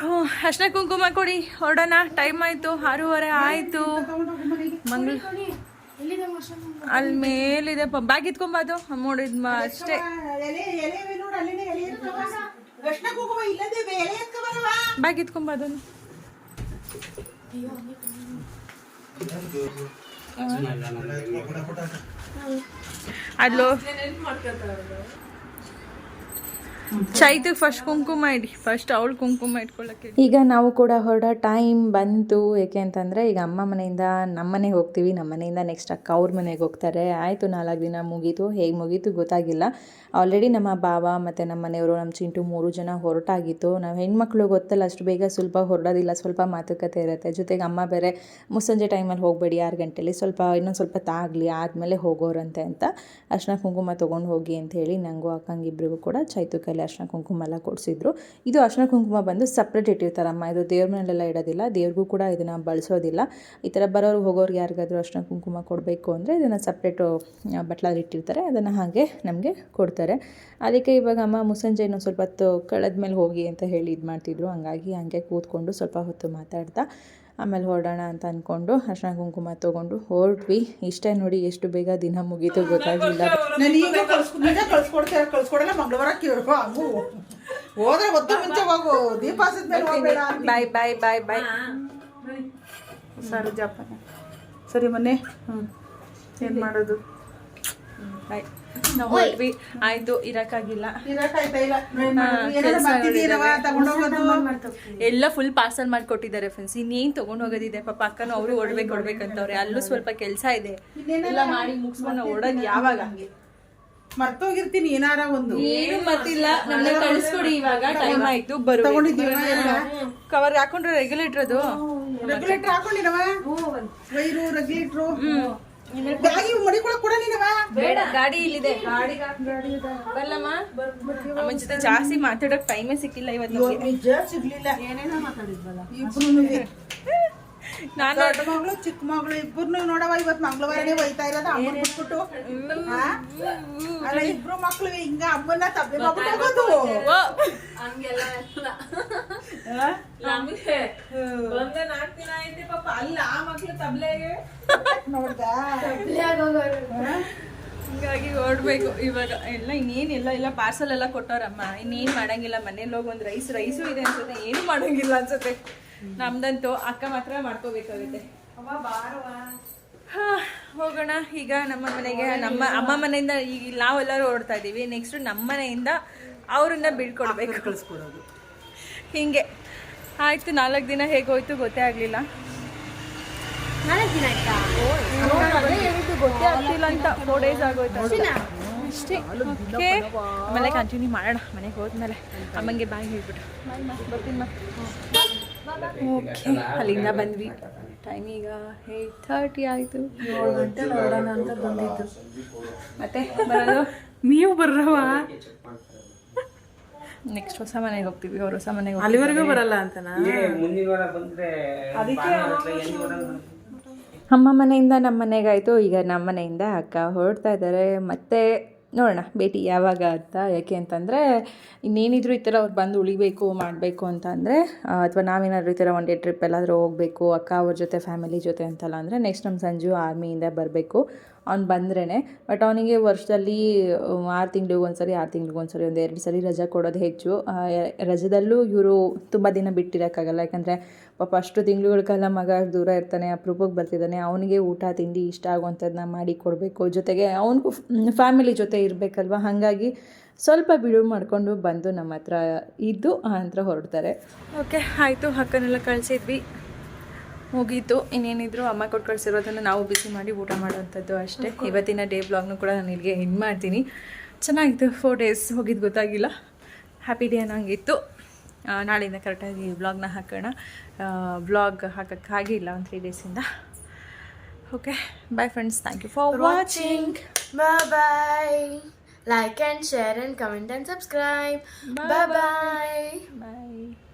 ಕೊಡು ಅರ್ಶಿನ ಕುಂಕುಮ ಕೊಡಿ. ಹೊರಡೋಣ. ಟೈಮ್ ಆಯಿತು. ಆರೂವರೆ ಆಯಿತು. ಮಂಗ್ಳ ಅಲ್ಲಿ ಮೇಲಿದೆ. ಬ್ಯಾಗ್ ಇತ್ಕೊಂಬಾದು. ನೋಡಿದ್ ಅಷ್ಟೇ. ಬ್ಯಾಗ್ ಇತ್ಕೊಂಬಾದು. ಅಲ್ಲೋ ಎಲೆ ಇರ್ತಾವ ಅರ್ಶಿನ ಕುಂಕುಮ ಇಲ್ಲದೆ ಎಲೆ ಎತ್ಕೊ ಬರವಾ ಬ್ಯಾಗ್ ಇತ್ಕೊಂಬದು ಅಲ್ಲೋ ಚೈತು ಫಸ್ಟ್ ಕುಂಕುಮ ಇಡಿ ಫಸ್ಟ್ ಅವಳು ಕುಂಕುಮ ಇಟ್ಕೊಳ್ಳೋಕೆ ಈಗ ನಾವು ಕೂಡ ಹೊರಡೋ ಟೈಮ್ ಬಂತು. ಏಕೆ ಅಂತಂದರೆ ಈಗ ಅಮ್ಮ ಮನೆಯಿಂದ ನಮ್ಮ ಮನೆಗೆ ಹೋಗ್ತೀವಿ. ನಮ್ಮ ಮನೆಯಿಂದ ನೆಕ್ಸ್ಟ್ ಅಕ್ಕ ಅವ್ರ ಮನೆಗೆ ಹೋಗ್ತಾರೆ. ಆಯಿತು, ನಾಲ್ಕು ದಿನ ಮುಗೀತು. ಹೇಗೆ ಮುಗೀತು ಗೊತ್ತಾಗಿಲ್ಲ. ಆಲ್ರೆಡಿ ನಮ್ಮ ಬಾವ ಮತ್ತು ನಮ್ಮ ಮನೆಯವರು, ನಮ್ಮ ಚಿಂಟು ಮೂರು ಜನ ಹೊರಟಾಗಿತ್ತು. ನಾವು ಹೆಣ್ಮಕ್ಳು ಗೊತ್ತಲ್ಲ, ಅಷ್ಟು ಬೇಗ ಸ್ವಲ್ಪ ಹೊರಡೋದಿಲ್ಲ. ಸ್ವಲ್ಪ ಮಾತುಕತೆ ಇರುತ್ತೆ. ಜೊತೆಗೆ ಅಮ್ಮ ಬೇರೆ ಮುಸ್ಸಂಜೆ ಟೈಮಲ್ಲಿ ಹೋಗಬೇಡಿ, ಆರು ಗಂಟೆಯಲ್ಲಿ ಸ್ವಲ್ಪ, ಇನ್ನೊಂದು ಸ್ವಲ್ಪ ತಾಗಲಿ, ಆದಮೇಲೆ ಹೋಗೋರಂತೆ ಅಂತ ಅರ್ಶಿನ ಕುಂಕುಮ ತೊಗೊಂಡು ಹೋಗಿ ಅಂತ ಹೇಳಿ ನನಗೂ ಅಕ್ಕಂಗಿಬ್ರಿಗೂ ಕೂಡ ಚೈತು ಕೈಲಿ ಅರ್ಶಿನ ಕುಂಕುಮ ಎಲ್ಲ ಕೊಡಿಸಿದ್ರು. ಇದು ಅರ್ಶಿನ ಕುಂಕುಮ ಬಂದು ಸಪ್ರೇಟ್ ಇಟ್ಟಿರ್ತಾರಮ್ಮ. ಇದು ದೇವ್ರ ಮನೆಯಲ್ಲೆಲ್ಲ ಇಡೋದಿಲ್ಲ. ದೇವ್ರಿಗೂ ಕೂಡ ಇದನ್ನು ಬಳಸೋದಿಲ್ಲ. ಈ ಥರ ಬರೋರು ಹೋಗೋರಿಗೆ ಯಾರಿಗಾದರೂ ಅರ್ಶಿನ ಕುಂಕುಮ ಕೊಡಬೇಕು ಅಂದರೆ ಇದನ್ನು ಸಪ್ರೇಟು ಬಟ್ಲಲ್ಲಿ ಇಟ್ಟಿರ್ತಾರೆ. ಅದನ್ನು ಹಾಗೆ ನಮಗೆ ಕೊಡ್ತಾರೆ. ಅದಕ್ಕೆ ಇವಾಗ ಅಮ್ಮ ಮುಸಂಜೆ ಇನ್ನೊಂದು ಸ್ವಲ್ಪ ಹೊತ್ತು ಕಳೆದ ಮೇಲೆ ಹೋಗಿ ಅಂತ ಹೇಳಿ ಇದು ಮಾಡ್ತಿದ್ರು ಹಂಗಾಗಿ ಹಂಗೆ ಕೂತ್ಕೊಂಡು ಸ್ವಲ್ಪ ಹೊತ್ತು ಮಾತಾಡ್ತಾ ಆಮೇಲೆ ಹೊರಡೋಣ ಅಂತ ಅಂದ್ಕೊಂಡು ಅರ್ಶನ ಕುಂಕುಮ ತೊಗೊಂಡು ಹೊರಟ್ವಿ. ಇಷ್ಟೇ ನೋಡಿ ಎಷ್ಟು ಬೇಗ ದಿನ ಮುಗೀತು ಗೊತ್ತಾಗಿಲ್ಲ ಬಾಯ್ ಬಾಯ್ ಬಾಯ್ ಬಾಯ್ ಸರಿ ಜಪ್ಪ ಸರಿ ಮೊನ್ನೆ. ಹ್ಞೂ ಏನು ಮಾಡೋದು? ಬಾಯ್ ನಾವು ಆಯಿತು ಆಯ್ತು ಇರಕ್ಕಾಗಿಲ್ಲ. ಎಲ್ಲ ಫುಲ್ ಪಾರ್ಸಲ್ ಮಾಡ್ಕೊಟ್ಟಿದ್ದಾರೆ ಫ್ರೆಂಡ್ಸ್ ಇನ್ನೇನ್ ತಗೊಂಡ್ ಹೋಗೋದಿದೆ? ಪಾಪ ಅಕ್ಕನೂ ಅವರು ಓಡ್ಬೇಕು ಓಡ್ಬೇಕಂತವ್ರೆ ಅಲ್ಲೂ ಸ್ವಲ್ಪ ಕೆಲಸ ಇದೆ. ಎಲ್ಲ ಮಾಡಿ ಮುಗಿಸ್ಕೊಂಡು ಓಡೋದು ಯಾವಾಗ? ಮರ್ತೋಗಿರ್ತೀನಿ ಏನಾರ ಒಂದು. ಏನು ಮರ್ತಿಲ್ಲ. ನಮ್ಗೆ ಕಳಿಸ್ಕೊಡಿ ಇವಾಗ. ಟೈಮ್ ಆಯ್ತು ಬರು ಕವರ್ ಹಾಕೊಂಡ್ರೆ ರೆಗ್ಯುಲೇಟರ್ ಅದು ರೆಗ್ಯುಲೇಟರ್ ಹಾಕೊಂಡಿರವ? ವೈರು ರೆಗ್ಯುಲೇಟ್ರು ಗಾಡಿ ಕೂಡ ನೀನವ ಬೇಡ. ಗಾಡಿ ಇಲ್ಲಿದೆ. ಬಲ್ಲಮ್ಮ ಅಮ್ಮನ ಜೊತೆ ಜಾಸ್ತಿ ಮಾತಾಡೋಕ್ ಟೈಮೇ ಸಿಕ್ಕಿಲ್ಲ ಇವತ್ತು ನಮ್ಗೆ. ನಿಜ ಸಿಗ್ಲಿಲ್ಲ. ಏನೇನೋ ಮಾತಾಡಿದ್ವಲ್ಲ? ಇಬ್ರು ನಾನು ದೊಡ್ಡ ಮಗಳು ಚಿಕ್ಕ ಮಗಳು ಇಬ್ಬರು ನೋಡವ ಇವತ್ ಮಂಗಳವಾರನೇ ಹೋಯ್ತಾ ಇರೋದು ಅಮ್ಮನ್ ಬಿಟ್ಬಿಟ್ಟು? ಅಲ್ಲ ಇಬ್ರು ಮಕ್ಳು ಹಿಂಗ ಅಮ್ಮನ್ನ ತಪ್ಪೆ ಮಾಡ್ಬಿಟ್ಟು ಹೋಗೋದು ಓ, ಹಂಗೆಲ್ಲ ಇಲ್ಲ ನಮ್ಗೆ ಬಂದ ನಾಲ್ಕು ದಿನ ಐತೆ ಪಾಪ ಅಲ್ಲ ಆ ಮಕ್ಳು ತಬ್ಲೆಗೆ. ನೋಡ್ದಾ? ಹಿಂಗಾಗಿ ಓಡ್ಬೇಕು ಇವಾಗ ಎಲ್ಲ ಇನ್ನೇನಿಲ್ಲ ಎಲ್ಲ ಪಾರ್ಸಲ್ ಎಲ್ಲ ಕೊಟ್ಟವ್ರಮ್ಮ. ಇನ್ನೇನ್ ಮಾಡಂಗಿಲ್ಲ. ಮನೇಲಿ ಹೋಗಿ ಒಂದ್ ರೈಸ್ ರೈಸು ಇದೆ ಅನ್ಸುತ್ತೆ. ಏನು ಮಾಡಂಗಿಲ್ಲ ಅನ್ಸುತ್ತೆ. ನಮ್ದಂತೂ ಅಕ್ಕ ಮಾತ್ರ ಮಾಡ್ಕೋಬೇಕಾಗುತ್ತೆ. ಹಾ, ಹೋಗೋಣ. ಈಗ ನಮ್ಮ ಮನೆಗೆ ನಮ್ಮ ಅಮ್ಮ ಮನೆಯಿಂದ ಈಗ ನಾವೆಲ್ಲರೂ ಓಡ್ತಾ ಇದೀವಿ. ನೆಕ್ಸ್ಟ್ ನಮ್ಮ ಮನೆಯಿಂದ ಅವ್ರನ್ನ ಬೀಳ್ಕೊಡ್ಬೇಕು ಕಳ್ಸ್ಕೊಡೋದು. ಹಿಂಗೆ. ಆಯ್ತು ನಾಲ್ಕು ದಿನ ಹೇಗೆ ಹೋಯ್ತು ಗೊತ್ತೇ ಆಗಲಿಲ್ಲ. ನಾಲ್ಕು ದಿನ ಆಯ್ತಾ? ಗೊತ್ತೇ ಆಗ್ತಿಲ್ಲ ಅಂತ ಫೋರ್ ಡೇಸ್ ಆಗೋಯ್ತು ಅಷ್ಟೇ. ಓಕೆ. ಆಮೇಲೆ ಕಂಟಿನ್ಯೂ ಮಾಡೋಣ ಮನೆಗೆ ಹೋದ್ಮೇಲೆ. ಅಮ್ಮಂಗೆ ಬಾಯ್ ಹೇಳ್ಬಿಟ್ಟು ಬರ್ತೀನಿ ಓಕೆ. ಅಲ್ಲಿಂದ ಬಂದ್ವಿ. ಟೈಮ್ ಈಗ ಏಯ್ಟ್ ಥರ್ಟಿ ಆಯಿತು. ಏಳು ಗಂಟೆ ನೋಡೋಣ ಅಂತ ಬಂದಿದ್ದು. ಮತ್ತೆ ಬರೋದು ನೀವು ಬರ್ರವ? ನೆಕ್ಸ್ಟ್ ಹೊಸ ಮನೆಗೆ ಹೋಗ್ತೀವಿ ಅವ್ರ ಹೊಸ ಮನೆಗೆ ಅಲ್ಲಿವರೆಗೂ ಬರಲ್ಲ ಅಂತನಾ? ಮುಂದಿನ ವಾರ ಬಂದ್ರೆ ಅಮ್ಮ ಮನೆಯಿಂದ ನಮ್ಮ ಮನೆಗಾಯಿತು ಈಗ ನಮ್ಮ ಮನೆಯಿಂದ ಅಕ್ಕ ಹೊರಡ್ತಾ ಇದ್ದಾರೆ ಮತ್ತೆ ನೋಡೋಣ ಭೇಟಿ ಯಾವಾಗ ಅಂತ ಯಾಕೆ ಅಂತಂದರೆ ಇನ್ನೇನಿದ್ರು ಈ ಥರ ಅವ್ರು ಬಂದು ಉಳಿಬೇಕು ಮಾಡಬೇಕು ಅಂತ ಅಂದರೆ ಅಥವಾ ನಾವೇನಾದ್ರು ಈ ಥರ ಒನ್ ಡೇ ಟ್ರಿಪ್ ಎಲ್ಲಾದರೂ ಹೋಗಬೇಕು ಅಕ್ಕ ಅವ್ರ ಜೊತೆ ಫ್ಯಾಮಿಲಿ ಜೊತೆ ಅಂತಲ್ಲ ಅಂದರೆ ನೆಕ್ಸ್ಟ್ ನಮ್ಮ ಸಂಜು ಆರ್ಮಿಯಿಂದ ಬರಬೇಕು. ಅವ್ನು ಬಂದ್ರೇ ಬಟ್ ಅವನಿಗೆ ವರ್ಷದಲ್ಲಿ ಆರು ತಿಂಗ್ಳಿಗೆ ಒಂದ್ಸರಿ, ಆರು ತಿಂಗ್ಳಿಗೆ ಒಂದ್ಸರಿ, ಒಂದು ಎರಡು ಸರಿ ರಜಾ ಕೊಡೋದು ಹೆಚ್ಚು. ರಜದಲ್ಲೂ ಇವರು ತುಂಬ ದಿನ ಬಿಟ್ಟಿರೋಕ್ಕಾಗಲ್ಲ. ಯಾಕಂದರೆ ಪಾಪ ಅಷ್ಟು ತಿಂಗಳುಗಳ ಕಾಲ ಮಗ ದೂರ ಇರ್ತಾನೆ ಅಪ್ರೂಪಕ್ಕೆ ಬರ್ತಿದ್ದಾನೆ. ಅವನಿಗೆ ಊಟ, ತಿಂಡಿ ಇಷ್ಟ ಆಗುವಂಥದ್ದನ್ನ ಮಾಡಿ ಕೊಡಬೇಕು. ಜೊತೆಗೆ ಅವನಿಗೂ ಫ್ಯಾಮಿಲಿ ಜೊತೆ ಇರಬೇಕಲ್ವ? ಹಾಗಾಗಿ ಸ್ವಲ್ಪ ಬಿಡುವು ಮಾಡಿಕೊಂಡು ಬಂದು ನಮ್ಮ ಹತ್ರ ಇದ್ದು ಆ ನಂತರ ಹೊರಡ್ತಾರೆ. ಓಕೆ ಆಯಿತು. ಅಕ್ಕನೆಲ್ಲ ಕಳಿಸಿದ್ವಿ. ಮುಗೀತು. ಇನ್ನೇನಿದ್ರು ಅಮ್ಮ ಕೊಟ್ಟು ಕಳಿಸಿರೋದನ್ನು ನಾವು ಬಿಸಿ ಮಾಡಿ ಊಟ ಮಾಡುವಂಥದ್ದು ಅಷ್ಟೇ. ಇವತ್ತಿನ ಡೇ ಬ್ಲಾಗ್ನು ಕೂಡ ನಾನು ಇಲ್ಲಿಗೆ ಎಂಡ್ ಮಾಡ್ತೀನಿ. ಚೆನ್ನಾಗಿತ್ತು. ಫೋರ್ ಡೇಸ್ ಹೋಗಿದ್ದು ಗೊತ್ತಾಗಿಲ್ಲ. ಹ್ಯಾಪಿ ಡೇ ಅನ್ನೋಂಗಿತ್ತು. ನಾಳೆಯಿಂದ ಕರೆಕ್ಟಾಗಿ ಬ್ಲಾಗ್ನ ಹಾಕೋಣ. ಬ್ಲಾಗ್ ಹಾಕೋಕ್ಕಾಗಿಲ್ಲ ಒಂದು three ಡೇಸಿಂದ okay bye friends thank you for watching bye like and share and comment and subscribe subscribe. Bye bye